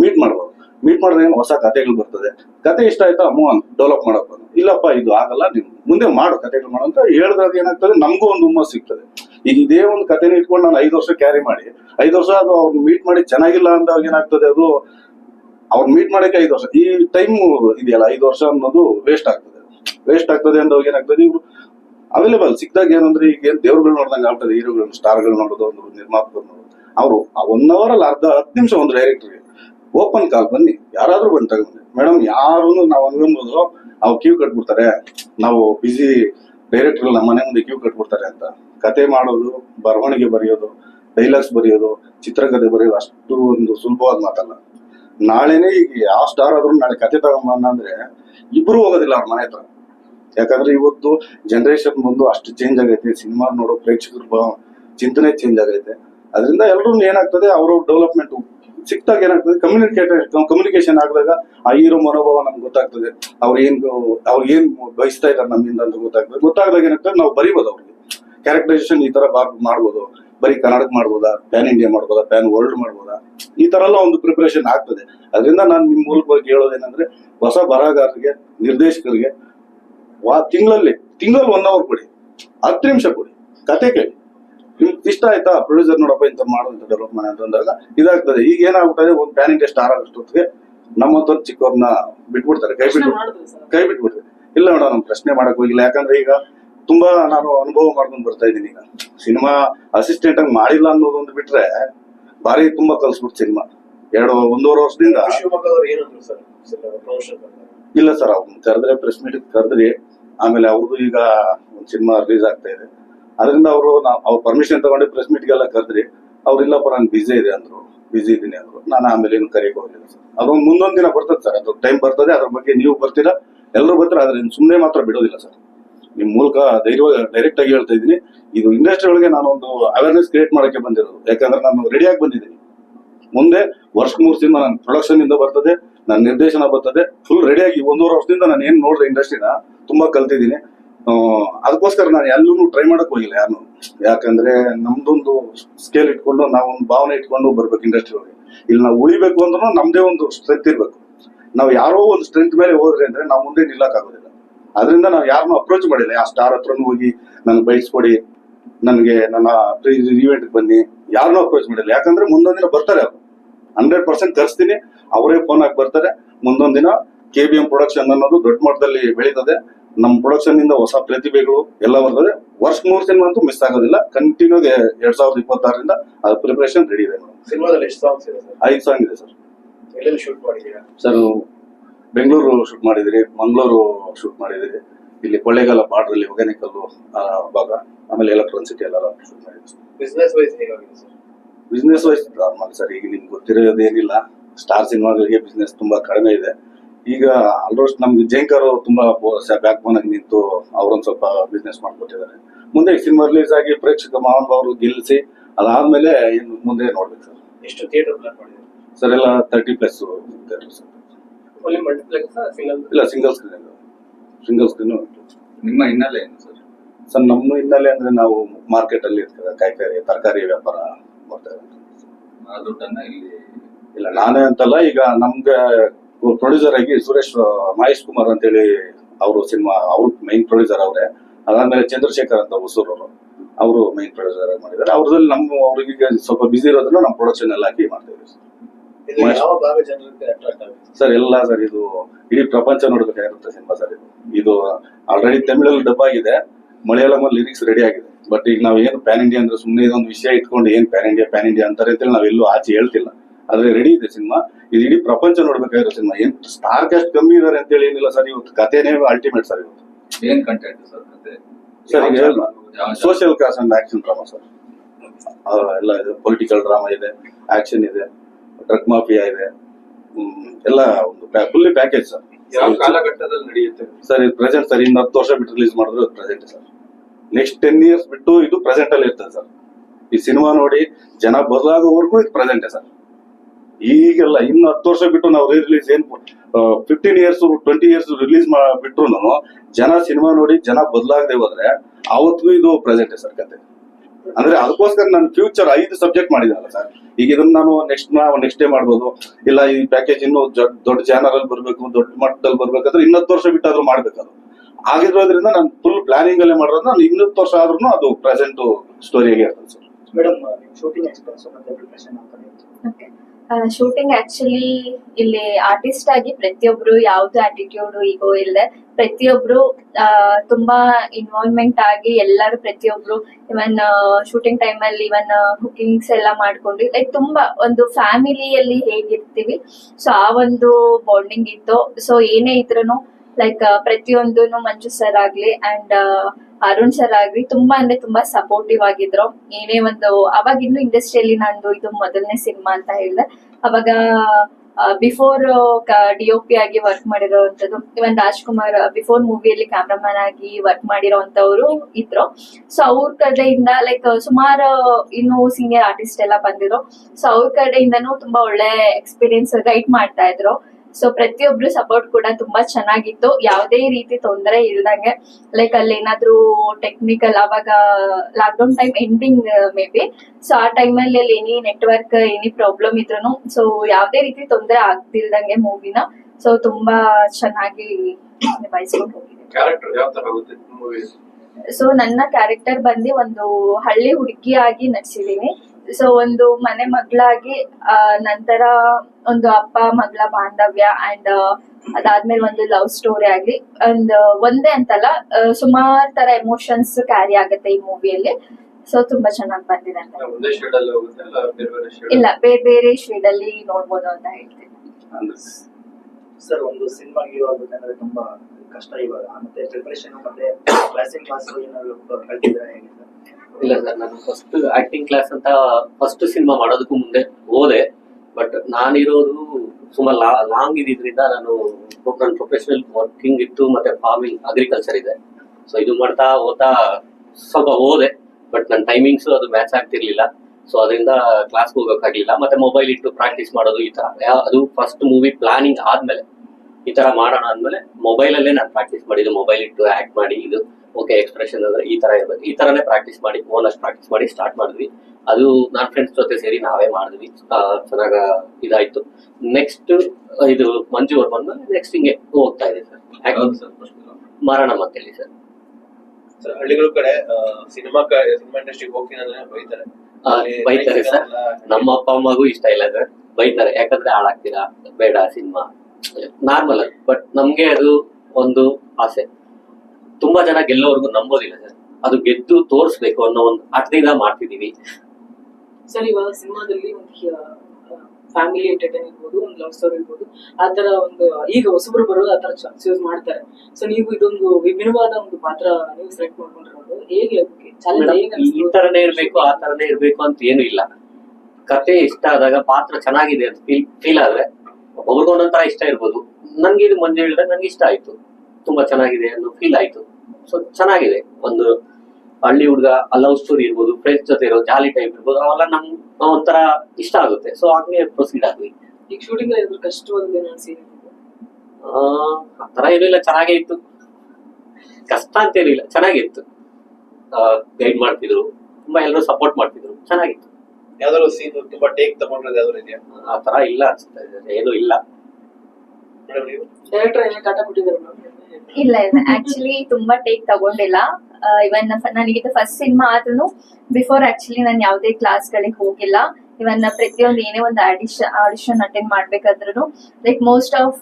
S1: ಮೀಟ್ ಮಾಡ್ಬೋದು. ಮೀಟ್ ಮಾಡಿದ್ರೆ ಏನು ಹೊಸ ಕಥೆಗಳು ಬರ್ತದೆ. ಕತೆ ಇಷ್ಟ ಆಯ್ತಾ? ಅಮ್ಮ ಡೆವಲಪ್ ಮಾಡಕ್ ಬಂದು ಇಲ್ಲಪ್ಪ, ಇದು ಆಗಲ್ಲ, ನೀವು ಮುಂದೆ ಮಾಡು ಕಥೆಗಳು ಮಾಡು ಅಂತ ಹೇಳಿದಾಗ ಏನಾಗ್ತದೆ? ನಮಗೂ ಒಂದು ಹುಮ್ಮಸ್ ಸಿಗ್ತದೆ. ಈಗ ಇದೇ ಒಂದು ಕಥೆನ ಇಟ್ಕೊಂಡು ನಾನು ಐದು ವರ್ಷ ಕ್ಯಾರಿ ಮಾಡಿ, ಐದು ವರ್ಷ ಅದು ಅವ್ರು ಮೀಟ್ ಮಾಡಿ ಚೆನ್ನಾಗಿಲ್ಲ ಅಂದಾಗ ಏನಾಗ್ತದೆ ಅದು? ಅವ್ರು ಮೀಟ್ ಮಾಡಕ್ಕೆ ಐದು ವರ್ಷ ಈ ಟೈಮ್ ಇದೆಯಲ್ಲ, ಐದು ವರ್ಷ ಅನ್ನೋದು ವೇಸ್ಟ್ ಆಗ್ತದೆ. ವೇಸ್ಟ್ ಆಗ್ತದೆ ಅಂದಾಗ ಏನಾಗ್ತದೆ, ಇವ್ರು ಅವೈಲೇಬಲ್ ಸಿಕ್ಕಿದಾಗ ಏನಂದ್ರೆ, ಈಗ ಏನ್ ದೇವ್ರುಗಳು ನೋಡ್ದಂಗೆ ಆಗ್ತದೆ, ಹೀರೋಗಳು, ಸ್ಟಾರ್ಗಳು ನೋಡೋದು ಒಂದು ನಿರ್ಮಾಪಕರು ನೋಡೋದು. ಅವರು ಒನ್ ಅವರ್ ಅಲ್ಲಿ ಅರ್ಧ, ಹತ್ತು ನಿಮಿಷ ಒಂದು ಡೈರೆಕ್ಟರ್ಗೆ ಓಪನ್ ಕಾಲ್ ಬನ್ನಿ. ಯಾರಾದ್ರೂ ಬಂದು ತಗೊಂಡು ಮೇಡಮ್ ಯಾರು ನಾವು ಅನ್ಕೊಬೋದು ಅವ್ರು ಕ್ಯೂ ಕಟ್ಬಿಡ್ತಾರೆ. ನಾವು ಬಿಸಿ ಡೈರೆಕ್ಟರ್ ನಮ್ಮ ಮನೆ ಮುಂದೆ ಕ್ಯೂ ಕಟ್ಬಿಡ್ತಾರೆ ಅಂತ. ಕತೆ ಮಾಡೋದು, ಬರವಣಿಗೆ ಬರೆಯೋದು ಡೈಲಾಗ್ಸ್ ಬರೆಯೋದು ಚಿತ್ರಕಥೆ ಬರೆಯೋದು, ಅಷ್ಟು ಒಂದು ಸುಲಭವಾದ ಮಾತಲ್ಲ. ನಾಳೆನೇ ಈಗ ಯಾವ ಸ್ಟಾರ್ ಆದ್ರೂ ನಾಳೆ ಕತೆ ತಗೊಂಬ ಅಂದ್ರೆ ಇಬ್ರು ಹೋಗೋದಿಲ್ಲ ಅವ್ರ ಮನೆ ಹತ್ರ. ಯಾಕಂದ್ರೆ ಇವತ್ತು ಜನರೇಷನ್ ಬಂದು ಅಷ್ಟು ಚೇಂಜ್ ಆಗೈತೆ ಸಿನಿಮಾ ನೋಡೋ ಪ್ರೇಕ್ಷಕರ ಚಿಂತನೆ ಚೇಂಜ್ ಆಗೈತೆ. ಅದರಿಂದ ಎಲ್ರೂ ಏನಾಗ್ತದೆ, ಅವರು ಡೆವಲಪ್ಮೆಂಟ್ ಸಿಕ್ತಾಗ ಏನಾಗ್ತದೆ ಕಮ್ಯುನಿಕೇಟ್ ಕಮ್ಯುನಿಕೇಶನ್ ಆಗಿದಾಗ ಆ ಹೀರೋ ಮನೋಭಾವ ನಮ್ಗೆ ಗೊತ್ತಾಗ್ತದೆ. ಅವ್ರು ಏನ್ ಅವ್ರು ಏನ್ ಬಯಸ್ತಾ ಇದ್ದಾರೆ ನಮ್ಮಿಂದ ಅಂತ ಗೊತ್ತಾಗ್ತದೆ. ಗೊತ್ತಾಗದಾಗ ಏನಾಗ್ತದೆ, ನಾವು ಬರಿಬೋದು ಅವ್ರಿಗೆ. ಕ್ಯಾರೆಕ್ಟರೈಸೇಷನ್ ಈ ತರ ಮಾಡ್ಬೋದು ಬರೀ ಕರ್ನಾಟಕ ಮಾಡ್ಬೋದಾ? ಪ್ಯಾನ್ ಇಂಡಿಯಾ ಮಾಡ್ಬೋದಾ? ಪ್ಯಾನ್ ವರ್ಲ್ಡ್ ಮಾಡ್ಬೋದಾ? ಈ ತರ ಎಲ್ಲ ಒಂದು ಪ್ರಿಪರೇಷನ್ ಆಗ್ತದೆ. ಅದರಿಂದ ನಾನು ನಿಮ್ ಮೂಲಕವಾಗಿ ಹೇಳೋದೇನಂದ್ರೆ ಹೊಸ ಬರಹಗಾರರಿಗೆ ನಿರ್ದೇಶಕರಿಗೆ ವಾ ತಿಂಗಳಲ್ಲಿ ತಿಂಗಳಲ್ಲಿ ಒನ್ ಅವರ್ ಕೊಡಿ. ಹತ್ತು ನಿಮಿಷ ಕೊಡಿ. ಕತೆ ಕೇಳಿ. ನಿಮ್ಗೆ ಇಷ್ಟ ಆಯ್ತಾ? ಪ್ರೊಡ್ಯೂಸರ್ ನೋಡಪ್ಪ ಇಂಥ ಮಾಡುವಂತ ಡೆವಲಪ್ ಮಾಡಿ ಅಂತಂದಾಗ ಇದಾಗ್ತದೆ. ಈಗ ಏನಾಗ್ಬಿಟ್ಟಿದೆ ಒಂದು ಪ್ಯಾನ್ ಇಂಡಿಯಾ ಸ್ಟಾರ್ ಆಗೋಷ್ಟೊತ್ತಿಗೆ ನಮ್ಮಂತ ಚಿಕ್ಕವ್ರನ್ನ ಬಿಟ್ಬಿಡ್ತಾರೆ. ಕೈ ಬಿಟ್ಟು ಕೈ ಬಿಟ್ಬಿಡ್ತಾರೆ. ಇಲ್ಲ ಮೇಡಮ್ ನಮ್ಗೆ ಪ್ರಶ್ನೆ ಮಾಡಕ್ ಹೋಗಿಲ್ಲ. ಯಾಕಂದ್ರೆ ಈಗ ತುಂಬಾ ನಾನು ಅನುಭವ ಮಾಡ್ಕೊಂಡು ಬರ್ತಾ ಇದ್ದೀನಿ ಈಗ. ಸಿನಿಮಾ ಅಸಿಸ್ಟೆಂಟ್ ಆಗಿ ಮಾಡಿಲ್ಲ ಅನ್ನೋದೊಂದು ಬಿಟ್ರೆ ಭಾರಿ ತುಂಬಾ ಕಲ್ಸ್ಬಿಟ್ಟು ಸಿನಿಮಾ. ಎರಡು ಒಂದೂವರೆ ವರ್ಷದಿಂದ. ಇಲ್ಲ ಸರ್ ಅವ್ನು ಕರೆದ್ರೆ ಪ್ರೆಸ್ ಮೀಟ್ ಕರೆದ್ರಿ. ಆಮೇಲೆ ಅವ್ರದ್ದು ಈಗ ಒಂದು ಸಿನಿಮಾ ರಿಲೀಸ್ ಆಗ್ತಾ ಇದೆ. ಅದರಿಂದ ಅವರು ಅವ್ರ ಪರ್ಮಿಷನ್ ತಗೊಂಡು ಪ್ರೆಸ್ ಮೀಟ್ಗೆಲ್ಲ ಕರೆದ್ರಿ. ಅವ್ರು ಇಲ್ಲಪ್ಪ ನಾನು ಬಿಸಿ ಇದೆ ಅಂದ್ರು. ಬಿಸಿ ಇದ್ದೀನಿ ಅಂದ್ರು. ನಾನು ಆಮೇಲೆ ಏನು ಕರೆಯಕ್ಕೆ ಹೋಗಲಿಲ್ಲ ಸರ್. ಅದೊಂದು ಮುಂದೊಂದು ದಿನ ಬರ್ತದೆ ಸರ್. ಅದು ಟೈಮ್ ಬರ್ತದೆ ಅದ್ರ ಬಗ್ಗೆ ನೀವು ಬರ್ತೀರಾ? ಎಲ್ಲರೂ ಬರ್ತಾರೆ? ಆದ್ರೆ ಸುಮ್ಮನೆ ಮಾತ್ರ ಬಿಡೋದಿಲ್ಲ ಸರ್. ನಿಮ್ ಮೂಲಕ ಧೈರ್ಯವಾಗಿ ಡೈರೆಕ್ಟ್ ಆಗಿ ಹೇಳ್ತಾ ಇದ್ದೀನಿ. ಇದು ಇಂಡಸ್ಟ್ರಿ ಒಳಗೆ ನಾನು ಒಂದು ಅವೇರ್ನೆಸ್ ಕ್ರಿಯೇಟ್ ಮಾಡಕ್ಕೆ ಬಂದಿರೋದು. ಯಾಕಂದ್ರೆ ನಾನು ರೆಡಿಯಾಗಿ ಬಂದಿದ್ದೀನಿ. ಮುಂದೆ ವರ್ಷಕ್ಕೆ ಮೂರು ಸಿನಿಮಾ ನನ್ನ ಪ್ರೊಡಕ್ಷನ್ ಇಂದ ಬರ್ತದೆ, ನನ್ನ ನಿರ್ದೇಶನ ಬರ್ತದೆ ಫುಲ್ ರೆಡಿಯಾಗಿ ಒಂದೂವರೆ ವರ್ಷದಿಂದ ನಾನು ಏನು ನೋಡಿದೆ ಇಂಡಸ್ಟ್ರಿನ ತುಂಬಾ ಕಲ್ತಿದ್ದೀನಿ. ಅದಕ್ಕೋಸ್ಕರ ನಾನು ಎಲ್ಲೂ ಟ್ರೈ ಮಾಡಕ್ ಹೋಗಿಲ್ಲ ಯಾರು ಯಾಕಂದ್ರೆ ನಮ್ದೊಂದು ಸ್ಕೇಲ್ ಇಟ್ಕೊಂಡು ನಾವು ಒಂದು ಭಾವನೆ ಇಟ್ಕೊಂಡು ಬರ್ಬೇಕು ಇಂಡಸ್ಟ್ರಿ ಒಳಗೆ. ಇಲ್ಲಿ ನಾವು ಉಳಿಬೇಕು ಅಂದ್ರೂ ನಮ್ದೇ ಒಂದು ಸ್ಟ್ರೆಂತ್ ಇರ್ಬೇಕು. ನಾವು ಯಾರೋ ಒಂದು ಸ್ಟ್ರೆಂತ್ ಮೇಲೆ ಹೋದ್ರೆ ಅಂದ್ರೆ ನಾವು ಮುಂದೆ ನಿಲ್ಲಕ್ಕಾಗೋದಿಲ್ಲ. ಅದರಿಂದ ನಾವು ಯಾರನ್ನೂ ಅಪ್ರೋಚ್ ಮಾಡಿಲ್ಲ. ಆ ಸ್ಟಾರ್ ಹತ್ರನೂ ಹೋಗಿ ನನ್ಗೆ ಬೈಕ್ಸ್ ಕೊಡಿ ನನಗೆ ನನ್ನ ಇವೆಂಟ್ ಬನ್ನಿ. ಯಾರನ್ನೂ ಅಪ್ರೋಚ್ ಮಾಡಿಲ್ಲ. ಯಾಕಂದ್ರೆ ಮುಂದೊಂದು ದಿನ ಬರ್ತಾರೆ ಅವರು. ಹಂಡ್ರೆಡ್ ಪರ್ಸೆಂಟ್ ಕರ್ಸ್ತೀನಿ. ಅವರೇ ಫೋನ್ ಹಾಕಿ ಬರ್ತಾರೆ. ಮುಂದೊಂದು ದಿನ ಕೆ ಬಿ ಎಂ ಪ್ರೊಡಕ್ಷನ್ ಅನ್ನೋದು ದೊಡ್ಡ ಮಟ್ಟದಲ್ಲಿ ಬೆಳೀತದೆ. ನಮ್ಮ ಪ್ರೊಡಕ್ಷನ್ ಇಂದ ಹೊಸ ಪ್ರತಿಭೆಗಳು ಎಲ್ಲ ಬರ್ತದೆ. ವರ್ಷ ಮೂರು ಸಿನಿಮಾ ಅಂತೂ ಮಿಸ್ ಆಗೋದಿಲ್ಲ ಕಂಟಿನ್ಯೂ ಎರಡ್ ಸಾವಿರದ ಇಪ್ಪತ್ತಾರರಿಂದ ಅದು ಪ್ರಿಪರೇಷನ್ ರೆಡಿ ಇದೆ. ಮೇಡಮ್
S5: ಸಿನಿಮಾದಲ್ಲಿ ಎಷ್ಟು ಸಾಂಗ್ಸ್ ಇದೆ ಸರ್?
S1: ಐದು ಸಾಂಗ್ ಇದೆ ಸರ್.
S5: ಎಲ್ಲೆಲ್ಲಿ ಶೂಟ್ ಮಾಡಿದ್ದೀರಾ?
S1: ಸರ್ ಬೆಂಗಳೂರು ಶೂಟ್ ಮಾಡಿದಿರಿ ಮಂಗಳೂರು ಶೂಟ್ ಮಾಡಿದಿರಿ. ಇಲ್ಲಿ ಕೊಳ್ಳೇಗಾಲ ಬಾರ್ಡರ್ ಅಲ್ಲಿ ಆ ಭಾಗ. ಆಮೇಲೆ ಎಲೆಕ್ಟ್ರಾನ್ ಸಿಟಿ ಎಲ್ಲ ಶೂಟ್ ಮಾಡಿದ್ವಿ.
S5: ಬಿಸ್ನೆಸ್ ವೈಸ್ ಹೇಗಾಗಿದೆ sir
S1: business wise normal sir ಈಗ ನಿಮ್ಗೆ ಗೊತ್ತಿರೋದೇನಿಲ್ಲ. ಸ್ಟಾರ್ ಸಿನಿಮಾಗಳಿಗೆ ಬಿಸ್ನೆಸ್ ತುಂಬಾ ಕಡಿಮೆ ಇದೆ. ಈಗ ಆಲ್ಮೋಸ್ಟ್ ನಮ್ಗೆ ಜೈಂಕರ್ ತುಂಬಾ ಬ್ಯಾಕ್ ಬೋನ್ ಆಗಿ ನಿಂತು ಅವ್ರೊಂದ್ ಸ್ವಲ್ಪ ಬಿಸ್ನೆಸ್ ಮಾಡ್ಕೊಟ್ಟಿದ್ದಾರೆ. ಮುಂದೆ ಸಿನಿಮಾ ರಿಲೀಸ್ ಆಗಿ ಪ್ರೇಕ್ಷಕ ಮಹಾನ್ ಅವರು ಗೆಲ್ಲಿಸಿ ಅದಾದ್ಮೇಲೆ ಇನ್ನು ಮುಂದೆ ನೋಡ್ಬೇಕು ಸರ್
S5: ಎಷ್ಟು ಥಿಯೇಟರ್ ಪ್ಲಾನ್ ಮಾಡಿದ್ದೀರಾ?
S1: ಸರ್ ಎಲ್ಲ ತರ್ಟಿ ಪ್ಲಸ್ ಸರ್ ಇಲ್ಲ ಸಿಂಗಲ್ ಸ್ಕ್ರೀನ್ ಸಿಂಗಲ್ ಸ್ಕ್ರೀನ್
S7: ನಿಮ್ಮ ಹಿನ್ನೆಲೆ ಏನು ಸರ್?
S1: ಸರ್ ನಮ್ಮ ಹಿನ್ನೆಲೆ ಅಂದ್ರೆ ನಾವು ಮಾರ್ಕೆಟ್ ಅಲ್ಲಿ ಇರ್ತದೆ ಕಾಯಿಕಾಯಿ ತರಕಾರಿ ವ್ಯಾಪಾರ ಮಾಡ್ತೇವೆ
S7: ಆ ದುಡ್ಡನ್ನ ಇಲ್ಲಿ
S1: ಇಲ್ಲ ನಾನೇ ಅಂತಲ್ಲ ಈಗ ನಮ್ಗೆ ಪ್ರೊಡ್ಯೂಸರ್ ಆಗಿ ಸುರೇಶ್ ಮಹೇಶ್ ಕುಮಾರ್ ಅಂತೇಳಿ ಅವರು ಸಿನಿಮಾ ಅವ್ರ ಮೈನ್ ಪ್ರೊಡ್ಯೂಸರ್ ಅವರೇ. ಅದಾದ್ಮೇಲೆ ಚಂದ್ರಶೇಖರ್ ಅಂತ ಹೊಸೂರವರು ಅವರು ಮೈನ್ ಪ್ರೊಡ್ಯೂಸರ್ ಮಾಡಿದ್ದಾರೆ. ಅವ್ರದಲ್ಲಿ ನಮ್ಮ ಅವ್ರಿಗೆ ಸ್ವಲ್ಪ ಬಿಸಿ ಇರೋದನ್ನ ನಮ್ಮ ಪ್ರೊಡಕ್ಷನ್ ಎಲ್ಲ ಹಾಕಿ ಮಾಡ್ತೇವೆ
S5: ಇದು
S1: ಸರ್ ಎಲ್ಲ ಸರ್ ಇದು ಇಡೀ ಪ್ರಪಂಚ ನೋಡ್ಬೇಕಾಗಿರುತ್ತೆ ಸಿನಿಮಾ ಸರ್ ಇದು. ಇದು ಆಲ್ರೆಡಿ ತಮಿಳಲ್ಲಿ ಡಬ್ ಆಗಿದೆ ಮಲಯಾಳಮಲ್ಲಿ ಲಿರಿಕ್ಸ್ ರೆಡಿ ಆಗಿದೆ. ಬಟ್ ಈಗ ನಾವು ಏನು ಪ್ಯಾನ್ ಇಂಡಿಯಾ ಅಂದ್ರೆ ಸುಮ್ಮನೆ ಇದೊಂದು ವಿಷಯ ಇಟ್ಕೊಂಡು ಏನ್ ಪ್ಯಾನ್ ಇಂಡಿಯಾ ಪ್ಯಾನ್ ಇಂಡಿಯಾ ಅಂತಾರೆ ಅಂತೇಳಿ ನಾವೆಲ್ಲೂ ಆಚೆ ಹೇಳ್ತಿಲ್ಲ. ಆದ್ರೆ ರೆಡಿ ಇದೆ ಸಿನಿಮಾ. ಇದು ಇಡೀ ಪ್ರಪಂಚ ನೋಡ್ಬೇಕಾಗಿರೋ ಸಿನಿಮಾ. ಏನ್ ಸ್ಟಾರ್ ಕ್ಯಾಸ್ಟ್ ಕಮ್ಮಿ ಇದಾರೆ ಅಂತೇಳಿ ಏನಿಲ್ಲ ಸರ್ ಇವತ್ತು ಕಥೆನೇ ಅಲ್ಟಿಮೇಟ್ ಸರ್ ಇವತ್ತು.
S7: ಏನ್ ಕಂಟೆಂಟ್ ಸರ್ ಕತೆ
S1: ಸರ್ ಈಗ social class and action drama sir. ಎಲ್ಲ ಇದೆ. ಪೊಲಿಟಿಕಲ್ ಡ್ರಾಮಾ ಇದೆ ಆಕ್ಷನ್ ಇದೆ. ಡ್ರಗ್ ಮಾಫಿಯಾ ಇದೆ. ಎಲ್ಲ ಒಂದು ಫುಲ್ಲಿ ಪ್ಯಾಕೇಜ್ ಸರ್
S7: ಯಾವ ಕಾಲಘಟ್ಟದಲ್ಲಿ ನಡೆಯುತ್ತೆ?
S1: ಸರ್ ಇದು ಪ್ರೆಸೆಂಟ್ ಸರ್ ಇನ್ನು ಹತ್ತು ವರ್ಷ ಬಿಟ್ಟು ರಿಲೀಸ್ ಮಾಡಿದ್ರೆ ಅದು present sir next ten years ಬಿಟ್ಟು ಇದು ಪ್ರೆಸೆಂಟ್ ಅಲ್ಲಿ ಇರ್ತದೆ ಸರ್ ಈ ಸಿನಿಮಾ ನೋಡಿ ಜನ ಬದಲಾಗೋವರೆಗೂ ಇದು ಪ್ರೆಸೆಂಟೇ ಸರ್ ಈಗೆಲ್ಲ ಇನ್ನು ಹತ್ತು ವರ್ಷ ಬಿಟ್ಟು ನಾವು ರೀ ರಿಲೀಸ್ ಏನ್ fifteen years twenty years release ಬಿಟ್ರು ಜನ ಸಿನಿಮಾ ನೋಡಿ ಜನ ಬದಲಾಗದೆ ಹೋದ್ರೆ ಅವತ್ತಿಗೂ ಇದು ಪ್ರೆಸೆಂಟೇ ಸರ್ ಕತೆ. ಅಂದ್ರೆ ಅದಕ್ಕೋಸ್ಕರ ನಾನು ಫ್ಯೂಚರ್ ಐದು ಸಬ್ಜೆಕ್ಟ್ ಮಾಡಿದ್ನಲ್ಲ ಸರ್ ಈಗ ಇದನ್ನ ನಾನು ನೆಕ್ಸ್ಟ್ ನೆಕ್ಸ್ಟ್ ಡೇ ಮಾಡ್ಬೋದು. ಇಲ್ಲ ಈ ಪ್ಯಾಕೇಜ್ ಇನ್ನು ದೊಡ್ಡ ಚಾನಲ್ ಅಲ್ಲಿ ಬರ್ಬೇಕು ದೊಡ್ಡ ಮಟ್ಟದಲ್ಲಿ ಬರ್ಬೇಕಾದ್ರೆ ಇನ್ನತ್ತು ವರ್ಷ ಬಿಟ್ಟಾದ್ರೂ ಮಾಡ್ಬೇಕು ಅದು ಆಗಿರೋದ್ರಿಂದ ನಾನು ಫುಲ್ ಪ್ಲಾನಿಂಗ್ ಅಲ್ಲೇ ಮಾಡೋದು ನಾನು ಇನ್ನತ್ತು ವರ್ಷ ಆದ್ರೂ ಅದು ಪ್ರೆಸೆಂಟ್ ಸ್ಟೋರಿಯಾಗಿ ಇರ್ತದೆ sir
S8: madam shooting experience
S2: shooting actually ಇಲ್ಲಿ ಆರ್ಟಿಸ್ಟ್ ಆಗಿ ಪ್ರತಿಯೊಬ್ರು ಯಾವ್ದು ಆಟಿಟ್ಯೂಡ್ ಈಗೋ ಇಲ್ಲ ಪ್ರತಿಯೊಬ್ರು ತುಂಬಾ ಇನ್ವಾಲ್ವ್ಮೆಂಟ್ ಆಗಿ ಎಲ್ಲರೂ ಪ್ರತಿಯೊಬ್ರು ಇವನ್ ಶೂಟಿಂಗ್ ಟೈಮ್ ಅಲ್ಲಿ ಇವನ್ ಕುಕಿಂಗ್ಸ್ ಎಲ್ಲ ಮಾಡ್ಕೊಂಡು ಲೈಕ್ ತುಂಬಾ ಒಂದು ಫ್ಯಾಮಿಲಿಯಲ್ಲಿ ಹೇಗಿರ್ತೀವಿ. ಸೊ ಆ ಒಂದು ಬಾಂಡಿಂಗ್ ಇತ್ತು. ಸೊ ಏನೇ ಇದ್ರು ಲೈಕ್ ಪ್ರತಿಯೊಂದು ಮಂಜು ಸರ್ ಆಗ್ಲಿ ಅಂಡ್ ಅರುಣ್ ಸರ್ ಆಗ್ಲಿ ತುಂಬಾ ಅಂದ್ರೆ ತುಂಬಾ ಸಪೋರ್ಟಿವ್ ಆಗಿದ್ರು. ಏನೇ ಒಂದು ಅವಾಗ ಇನ್ನು ಇಂಡಸ್ಟ್ರಿಯಲ್ಲಿ ನಂದು ಇದು ಮೊದಲನೇ ಸಿನಿಮಾ ಅಂತ ಹೇಳಿದೆ ಅವಾಗ ಬಿಫೋರ್ ಡಿ ಪಿ ಆಗಿ ವರ್ಕ್ ಮಾಡಿರೋವಂಥದ್ದು ಇವನ್ ರಾಜ್ಕುಮಾರ್ ಬಿಫೋರ್ ಮೂವಿಯಲ್ಲಿ ಕ್ಯಾಮ್ರಾಮನ್ ಆಗಿ ವರ್ಕ್ ಮಾಡಿರೋಂಥವ್ರು ಇದ್ರು. ಸೊ ಅವ್ರ ಕಡೆಯಿಂದ ಲೈಕ್ ಸುಮಾರು ಇನ್ನು ಸೀನಿಯರ್ ಆರ್ಟಿಸ್ಟ್ ಎಲ್ಲ ಬಂದಿದ್ರು. ಸೊ ಅವ್ರ ಕಡೆಯಿಂದನೂ ತುಂಬಾ ಒಳ್ಳೆ ಎಕ್ಸ್ಪೀರಿಯನ್ಸ್ ಗೈಡ್ ಮಾಡ್ತಾ ಇದ್ರು. ಸೊ ಪ್ರತಿಯೊಬ್ರು ಸಪೋರ್ಟ್ ಕೂಡ ತುಂಬಾ ಚೆನ್ನಾಗಿತ್ತು. ಯಾವುದೇ ರೀತಿ ತೊಂದರೆ ಇಲ್ದಂಗೆ ಲೈಕ್ ಅಲ್ಲಿ ಏನಾದ್ರೂ ಟೆಕ್ನಿಕಲ್ ಅವಾಗ lockdown time ending maybe so ಆ ಟೈಮಲ್ಲಿ ಅಲ್ಲಿ ಎನಿ ನೆಟ್ವರ್ಕ್ ಎನಿ ಪ್ರಾಬ್ಲಮ್ ಇದ್ರು ಸೊ ಯಾವುದೇ ರೀತಿ ತೊಂದರೆ ಆಗ್ತಿಲ್ದಂಗೆ ಮೂವಿನ ಸೊ ತುಂಬಾ ಚೆನ್ನಾಗಿ ನಿಭಾಯಿಸ್ಕೊಂಡು ಹೋಗಿದೆ. ಸೊ ನನ್ನ ಕ್ಯಾರೆಕ್ಟರ್ ಬಂದು ಒಂದು ಹಳ್ಳಿ ಹುಡುಗಿಯಾಗಿ ನಟಿಸಿದೀನಿ ಸೊ ಒಂದು ಮನೆ ಮಗಳಾಗಿ ನಂತರ ಒಂದು ಅಪ್ಪ ಮಗಳ ಬಾಂಧವ್ಯ ಅಂಡ್ ಅದಾದ್ಮೇಲೆ ಒಂದು ಲವ್ ಸ್ಟೋರಿ ಆಗ್ಲಿ. ಅಂಡ್ ಒಂದೇ ಅಂತಲ್ಲ ಸುಮಾರು ತರ ಎಮೋಷನ್ಸ್ ಕ್ಯಾರಿ ಆಗುತ್ತೆ ಈ ಮೂವಿಯಲ್ಲಿ ಸೊ ತುಂಬಾ ಚೆನ್ನಾಗಿ ಬಂದಿದೆ ಅಂತ. ಇಲ್ಲ ಬೇರೆ ಬೇರೆ ಶೇಡ್ ಅಲ್ಲಿ ನೋಡ್ಬೋದು ಅಂತ ಹೇಳ್ತೀನಿ.
S8: ಸರ್ ಒಂದು ಸಿನಿಮಾ ಹೀರೋ ತುಂಬಾ ಕಷ್ಟ ಇವಾಗ. ಮತ್ತೆ ಪ್ರಿಪರೇಷನ್ ಮತ್ತೆ ಕ್ಲಾಸಿಂಗ್ ಕ್ಲಾಸ್ ಏನಾದ್ರು ಕಲ್ತಿದ್ರೆ
S3: ಇಲ್ಲ ಸರ್, ನಾನು ಫಸ್ಟ್ ಆಕ್ಟಿಂಗ್ ಕ್ಲಾಸ್ ಅಂತ ಫಸ್ಟ್ ಸಿನಿಮಾ ಮಾಡೋದಕ್ಕೂ ಮುಂದೆ ಹೋದೆ. ಬಟ್ ನಾನಿರೋದು ಸುಮಾರು ಲಾ ಲಾಂಗ್ ಇದ್ದಿದ್ರಿಂದ ನಾನು ನನ್ನ ಪ್ರೊಫೆಷನಲ್ ವರ್ಕಿಂಗ್ ಇತ್ತು, ಮತ್ತೆ ಫಾರ್ಮಿಂಗ್ ಅಗ್ರಿಕಲ್ಚರ್ ಇದೆ. ಸೊ ಇದು ಮಾಡ್ತಾ ಓದ್ತಾ ಸ್ವಲ್ಪ ಹೋದೆ. ಬಟ್ ನನ್ನ ಟೈಮಿಂಗ್ಸ್ ಅದು ಮ್ಯಾಚ್ ಆಗ್ತಿರ್ಲಿಲ್ಲ. ಸೊ ಅದರಿಂದ ಕ್ಲಾಸ್ಗೆ ಹೋಗೋಕ್ಕಾಗಲಿಲ್ಲ. ಮತ್ತೆ ಮೊಬೈಲ್ ಇಟ್ಟು ಪ್ರಾಕ್ಟೀಸ್ ಮಾಡೋದು ಈ ಥರ ಅದು ಫಸ್ಟ್ ಮೂವಿ ಪ್ಲಾನಿಂಗ್ ಆದ್ಮೇಲೆ. ಈ ತರ ಮಾಡೋಣ ಅಂದ್ಮೇಲೆ ಮೊಬೈಲಲ್ಲೇ ನಾನು ಪ್ರಾಕ್ಟೀಸ್ ಮಾಡಿದ್ದು ಮೊಬೈಲ್ ಇಟ್ಟು ಆಕ್ಟ್ ಮಾಡಿ ಇದು ಓಕೆ ಎಕ್ಸ್ಪ್ರೆಷನ್ ಅಂದ್ರೆ ಈ ತರ ಇರ್ಬೇಕು. ಈ ತರನೇ ಪ್ರಾಕ್ಟೀಸ್ ಮಾಡಿ ಓನಷ್ಟು ಪ್ರಾಕ್ಟೀಸ್ ಮಾಡಿ ಸ್ಟಾರ್ಟ್ ಮಾಡಿದ್ವಿ. ಅದು ನನ್ನ ಫ್ರೆಂಡ್ಸ್ ಜೊತೆ ಸೇರಿ ನಾವೇ ಮಾಡಿದ್ವಿ. ಚೆನ್ನಾಗ ಇದಾಯ್ತು. ನೆಕ್ಸ್ಟ್ ಇದು ಮಂಜು ಅವ್ರು ಬಂದ್ಮೇಲೆ ನೆಕ್ಸ್ಟ್ ಹಿಂಗೆ ಹೋಗ್ತಾ ಇದೆ ಸರ್? ಮಾರಣ ಅಂತೇಳಿ ಸರ್
S5: ಹಳ್ಳಿಗಳ ಕಡೆ ಸಿನಿಮಾ ಸಿನಿಮಾ ಇಂಡಸ್ಟ್ರಿಗೆ ಹೋಗ್ತೀನಿ ಅಂದ್ರೆ ಬೈತಾರೆ.
S3: ಬೈತಾರೆ ಸರ್ ನಮ್ಮ ಅಪ್ಪ ಅಮ್ಮಗೂ ಇಷ್ಟ ಇಲ್ಲ ಸರ್ ಬೈತಾರೆ. ಯಾಕಂದ್ರೆ ಹಾಳಾಗ್ತೀರಾ? ಬೇಡ ಸಿನಿಮಾ ನಾರ್ಮಲ್ ಅದು ಬಟ್ ನಮ್ಗೆ ಅದು ಒಂದು ಆಸೆ. ತುಂಬಾ ಜನ ಗೆಲ್ಲೋವರೆಗೂ ನಂಬೋದಿಲ್ಲ ಸರ್. ಅದು ಗೆದ್ದು ತೋರಿಸ್ಬೇಕು ಅನ್ನೋ ಒಂದು ಅರ್ಥದಿಂದ ಮಾಡ್ತಿದೀವಿ.
S4: ಸರ್ ಇವಾಗ ಸಿನಿಮಾದಲ್ಲಿ ಒಂದು ಫ್ಯಾಮಿಲಿ ಎಂಟರ್ಟೈನ್ ಇರ್ಬೋದು ಒಂದು ಲವ್ ಸ್ಟೋರಿ ಇರ್ಬೋದು ಆ ತರ ಒಂದು ಈಗ ಹೊಸಬರು ಬರೋದು ಆ ತರ ಚೂಸ್ ಮಾಡ್ತಾರೆ. ಸೊ ನೀವು ಇದೊಂದು ವಿಭಿನ್ನವಾದ ಒಂದು ಪಾತ್ರ ನೀವು ಸೆಲೆಕ್ಟ್ ಮಾಡ್ಕೊಂಡಿರೋದು ಹೇಗೆ
S3: ಈ ತರನೇ ಇರ್ಬೇಕು ಆ ತರನೇ ಇರ್ಬೇಕು ಅಂತ ಏನು ಇಲ್ಲ. ಕತೆ ಇಷ್ಟ ಆದಾಗ ಪಾತ್ರ ಚೆನ್ನಾಗಿದೆ ಅಂತ ಫೀಲ್ ಫೀಲ್ ಆದ್ರೆ ಒಬ್ರಿಗೊಂದೊಂದ್ ಒಂದೊಂಥರ ಇಷ್ಟ ಇರ್ಬೋದು. ನನ್ಗೆ ಇದು ಮೊನ್ನೆ ಹೇಳಿದ್ರೆ ನಂಗೆ ಇಷ್ಟ ಆಯ್ತು. ತುಂಬಾ ಚೆನ್ನಾಗಿದೆ ಅನ್ನೋ ಫೀಲ್ ಆಯ್ತು. ಸೊ ಚೆನ್ನಾಗಿದೆ. ಒಂದು ಹಳ್ಳಿ ಹುಡುಗ ಲವ್ ಸ್ಟೋರಿ ಇರ್ಬೋದು ಫ್ರೆಂಡ್ಸ್ ಜೊತೆ ಇರೋ ಜಾಲಿ ಟೈಪ್ ಇರ್ಬೋದು ಅವೆಲ್ಲ ನಮ್ ಒಂಥರ ಇಷ್ಟ ಆಗುತ್ತೆ. ಸೊ ಹಂಗೆ ಪ್ರೊಸೀಡ್ ಆದ್ವಿ.
S4: ಈಗ ಶೂಟಿಂಗ್ ಸೀನ್
S3: ಆ ಆ ತರ ಏನಿಲ್ಲ ಚೆನ್ನಾಗೇ ಇತ್ತು. ಕಷ್ಟ ಅಂತ ಏನಿಲ್ಲ ಚೆನ್ನಾಗಿತ್ತು. ಗೈಡ್ ಮಾಡ್ತಿದ್ರು. ತುಂಬಾ ಎಲ್ಲರೂ ಸಪೋರ್ಟ್ ಮಾಡ್ತಿದ್ರು. ಚೆನ್ನಾಗಿತ್ತು.
S5: ಯಾವ್ದಾದ್ರು ಸೀನ್ ತುಂಬಾ ಟೇಕ್ ತಗೊಂಡ್ರೆ ಯಾವ್ದಾದ್ರು ಇದೆಯಾ?
S3: ಆ ತರ ಇಲ್ಲ ಅನ್ಸುತ್ತೆ ಏನು ಇಲ್ಲ.
S5: ಮೇಡಮ್ ನೀವು?
S4: ಡೈರೆಕ್ಟರ್ ಏನೋ ಕಾಟ ಕೊಟ್ಟಿದ್ದಾರೆ
S2: ಇಲ್ಲ ಇಲ್ಲ. ಆಕ್ಚುಲಿ ತುಂಬಾ ಟೇಕ್ ತಗೊಂಡಿಲ್ಲ. ಇವನ್ ನನಗಿದು ಫಸ್ಟ್ ಸಿನಿಮಾ ಆದ್ರೂ ಬಿಫೋರ್ ಆಕ್ಚುಲಿ ನಾನು ಯಾವುದೇ ಕ್ಲಾಸ್ಗಳಿಗೆ ಹೋಗಿಲ್ಲ. ಇವನ್ ಪ್ರತಿಯೊಂದು ಏನೇ ಒಂದು ಆಡಿಷನ್ ಆಡಿಷನ್ ಅಟೆಂಡ್ ಮಾಡ್ಬೇಕಾದ್ರೂ ಲೈಕ್ ಮೋಸ್ಟ್ ಆಫ್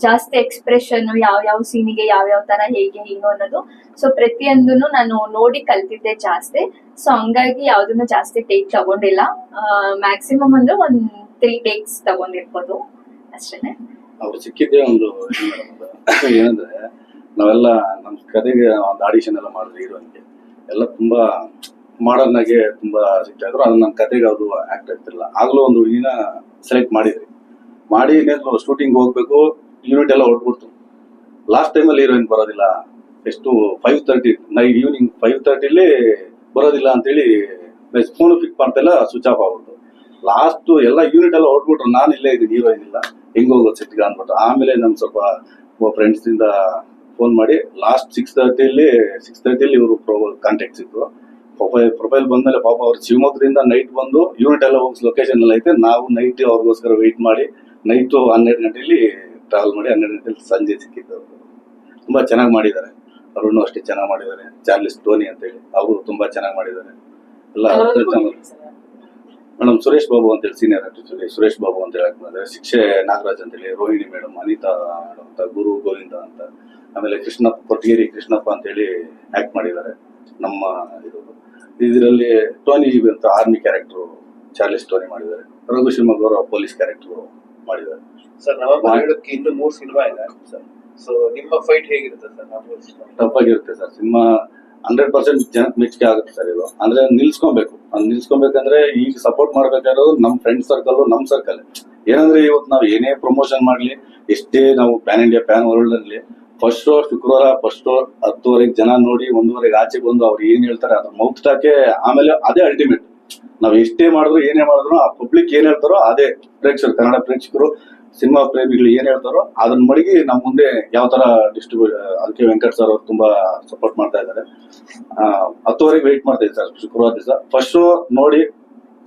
S2: ಜಾಸ್ತಿ ಎಕ್ಸ್ಪ್ರೆಷನ್ ಯಾವ ಯಾವ ಸೀನಿಗೆ ಯಾವ ಯಾವ ತರ ಹೇಗೆ ಹೇಗೆ ಅನ್ನೋದು. ಸೊ ಪ್ರತಿಯೊಂದನ್ನು ನಾನು ನೋಡಿ ಕಲ್ತಿದ್ದೆ ಜಾಸ್ತಿ. ಸೊ ಹಂಗಾಗಿ ಯಾವ್ದನ್ನು ಜಾಸ್ತಿ ಟೇಕ್ ತಗೊಂಡಿಲ್ಲ. ಮ್ಯಾಕ್ಸಿಮಮ್ ಅಂದ್ರೆ ಒಂದ್ ತ್ರೀ ಟೇಕ್ಸ್ ತಗೊಂಡಿರ್ಬೋದು. ಅಷ್ಟೇನೆ.
S1: ಅವ್ರು ಸಿಕ್ಕಿದ್ದೇ ಒಂದು. [laughs] ಏನಂದ್ರೆ, ನಾವೆಲ್ಲ ನಮ್ಮ ಕತೆಗೆ ಒಂದು ಆಡಿಷನ್ ಎಲ್ಲ ಮಾಡಿದ್ರೆ ಹೀರೋಯಿನ್ಗೆ. ಎಲ್ಲ ತುಂಬಾ ಮಾಡರ್ನ್ ಆಗಿ ತುಂಬಾ ಸಿಗ್ತಾ ಇದ್ರು ಅದು ನನ್ನ ಕತೆಗೆ ಅದು ಆಕ್ಟ್ ಆಗ್ತಿರಲಿಲ್ಲ. ಆಗ್ಲೂ ಒಂದು ಹುಡುಗಿನ ಸೆಲೆಕ್ಟ್ ಮಾಡಿದ್ರಿ ಮಾಡಿ ಶೂಟಿಂಗ್ ಹೋಗ್ಬೇಕು ಯೂನಿಟ್ ಎಲ್ಲ ಹೊಟ್ಬಿಡ್ತು ಲಾಸ್ಟ್ ಟೈಮಲ್ಲಿ ಹೀರೋಯಿನ್ ಬರೋದಿಲ್ಲ. ಎಷ್ಟು five thirty night evening five ತರ್ಟಿಲಿ ಬರೋದಿಲ್ಲ ಅಂತೇಳಿ ಫೋನು ಪಿಕ್ ಮಾಡ್ತಿಲ್ಲ ಸ್ವಿಚ್ ಆಫ್ ಆಗ್ಬಿಟ್ಟು ಲಾಸ್ಟು ಎಲ್ಲ ಯೂನಿಟ್ ಎಲ್ಲ ಹೊಟ್ಬಿಟ್ರು ನಾನು ಇಲ್ಲೇ ಇದ್ದೀನಿ ಹೀರೋಯಿನ್ ಇಲ್ಲ. ಹೆಂಗೆ ಹೋಗೋದು ಸಿಟ್ಟಿಗೆ ಅಂದ್ಬಿಟ್ಟು. ಆಮೇಲೆ ನಾನು ಸ್ವಲ್ಪ ಫ್ರೆಂಡ್ಸಿಂದ ಫೋನ್ ಮಾಡಿ ಲಾಸ್ಟ್ ಸಿಕ್ಸ್ ತರ್ಟಿಲಿ ಸಿಕ್ಸ್ ತರ್ಟಿಲಿ ಇವರು ಕಾಂಟ್ಯಾಕ್ಟ್ ಸಿಕ್ತು ಪ್ರೊಫೈಲ್ ಪ್ರೊಫೈಲ್ ಬಂದಮೇಲೆ ಪಾಪ ಅವ್ರು ಶಿವಮೊಗ್ಗದಿಂದ ನೈಟ್ ಬಂದು ಯೂನಿಟ್ ಎಲ್ಲ ಹೋಗಿ ಲೊಕೇಶನ್ ಎಲ್ಲ ಐತೆ. ನಾವು ನೈಟ್ ಅವ್ರಿಗೋಸ್ಕರ ವೆಯ್ಟ್ ಮಾಡಿ ನೈಟು ಹನ್ನೆರಡು ಗಂಟೆಲಿ ಟ್ರಾವೆಲ್ ಮಾಡಿ ಹನ್ನೆರಡು ಗಂಟೆಲಿ ಸಂಜೆ ಸಿಕ್ಕಿದ್ದು ಅವರು ತುಂಬಾ ಚೆನ್ನಾಗಿ ಮಾಡಿದ್ದಾರೆ. ಅವರು ಅಷ್ಟೇ ಚೆನ್ನಾಗಿ ಮಾಡಿದ್ದಾರೆ. ಚಾರ್ಲಿಸ್ ಟೋನಿ ಅಂತೇಳಿ ಅವರು ತುಂಬಾ ಚೆನ್ನಾಗಿ ಮಾಡಿದ್ದಾರೆ. ಎಲ್ಲ ಮೇಡಮ್ ಸುರೇಶ್ ಬಾಬು ಅಂತೇಳಿ ಸೀನಿಯರ್ ಆರ್ಟಿಸ್ಟ್ ಸುರೇಶ್ ಬಾಬು ಅಂತ ಹೇಳಕ್ ಶಿಕ್ಷೆ ನಾಗರಾಜ್ ಅಂತೇಳಿ ರೋಹಿಣಿ ಮೇಡಮ್ ಅನಿತಾ ಅಂತ ಗುರು ಗೋವಿಂದ ಅಂತ ಆಮೇಲೆ ಕೃಷ್ಣಪ್ಪ ಕೊಟ್ಟಗೇರಿ ಕೃಷ್ಣಪ್ಪ ಅಂತೇಳಿ ಆಕ್ಟ್ ಮಾಡಿದ್ದಾರೆ. ನಮ್ಮ ಇದು ಇದರಲ್ಲಿ ಟೋನಿ ಅಂತ ಆರ್ಮಿ ಕ್ಯಾರೆಕ್ಟ್ರು ಚಾರ್ಲಿಸ್ ಟೋನಿ ಮಾಡಿದ್ದಾರೆ. ರಘು ಶಿವಮೊಗ್ಗ ಅವರ ಪೊಲೀಸ್ ಕ್ಯಾರೆಕ್ಟರ್ ಮಾಡಿದ್ದಾರೆ.
S5: ಸರ್ ನವೆಂಬರ್ ಏಳಕ್ಕೆ ಇನ್ನು ಮೂರು ಸಿನಿಮಾ ಇದೆ. ಸೊ ನಿಮ್ಮ ಫೈಟ್ ಹೇಗಿರುತ್ತೆ ಸರ್?
S1: ಟಫ್ ಆಗಿರುತ್ತೆ ಸರ್. ಸಿನಿಮಾ ಹಂಡ್ರೆಡ್ ಪರ್ಸೆಂಟ್ ಜನಕ್ಕೆ ಮೆಚ್ಚುಗೆ ಆಗುತ್ತೆ ಸರ್ ಇದು. ಅಂದ್ರೆ ನಿಲ್ಸ್ಕೊಬೇಕು. ಅದ್ ನಿಲ್ಸ್ಕೊಬೇಕಂದ್ರೆ ಈಗ ಸಪೋರ್ಟ್ ಮಾಡ್ಬೇಕಾಗಿರೋದು ನಮ್ ಫ್ರೆಂಡ್ ಸರ್ಕಲ್ ನಮ್ ಸರ್ಕಲ್ ಏನಂದ್ರೆ ಇವತ್ತು ನಾವು ಏನೇ ಪ್ರಮೋಷನ್ ಮಾಡ್ಲಿ ಎಷ್ಟೇ ನಾವು ಪ್ಯಾನ್ ಇಂಡಿಯಾ ಪ್ಯಾನ್ ವರ್ಲ್ಡ್ ಅಲ್ಲಿ ಫಸ್ಟ್ ಶೋ ಶುಕ್ರವಾರ ಫಸ್ಟ್ ಶೋ ಹತ್ತುವರೆಗೆ ಜನ ನೋಡಿ ಒಂದೂವರೆಗೆ ಆಚೆ ಬಂದು ಅವ್ರು ಏನ್ ಹೇಳ್ತಾರೆ ಅದ್ರ ಮೌತ್ ಟಾಕೆ ಆಮೇಲೆ ಅದೇ ಅಲ್ಟಿಮೇಟ್ ನಾವ್ ಎಷ್ಟೇ ಮಾಡಿದ್ರು ಏನೇ ಮಾಡಿದ್ರು ಆ ಪಬ್ಲಿಕ್ ಏನ್ ಹೇಳ್ತಾರೋ ಅದೇ ಪ್ರೇಕ್ಷಕರು ಕನ್ನಡ ಪ್ರೇಕ್ಷಕರು ಸಿನಿಮಾ ಪ್ರೇಮಿಗಳು ಏನ್ ಹೇಳ್ತಾರೋ ಅದನ್ನ ಮಡಗಿ ನಮ್ಮ ಮುಂದೆ ಯಾವ ತರ ಡಿಸ್ಟ್ರಿಬ್ಯೂಟ್ ಅದಕ್ಕೆ ವೆಂಕಟ್ ಸರ್ ಅವ್ರು ತುಂಬಾ ಸಪೋರ್ಟ್ ಮಾಡ್ತಾ ಇದ್ದಾರೆ. ಹತ್ತುವರೆಗೆ ವೆಯ್ಟ್ ಮಾಡ್ತಾ ಇದ್ದಾರೆ ಸರ್ ಶುಕ್ರವಾರ ದಿವಸ. ಫಸ್ಟ್ ಶೋ ನೋಡಿ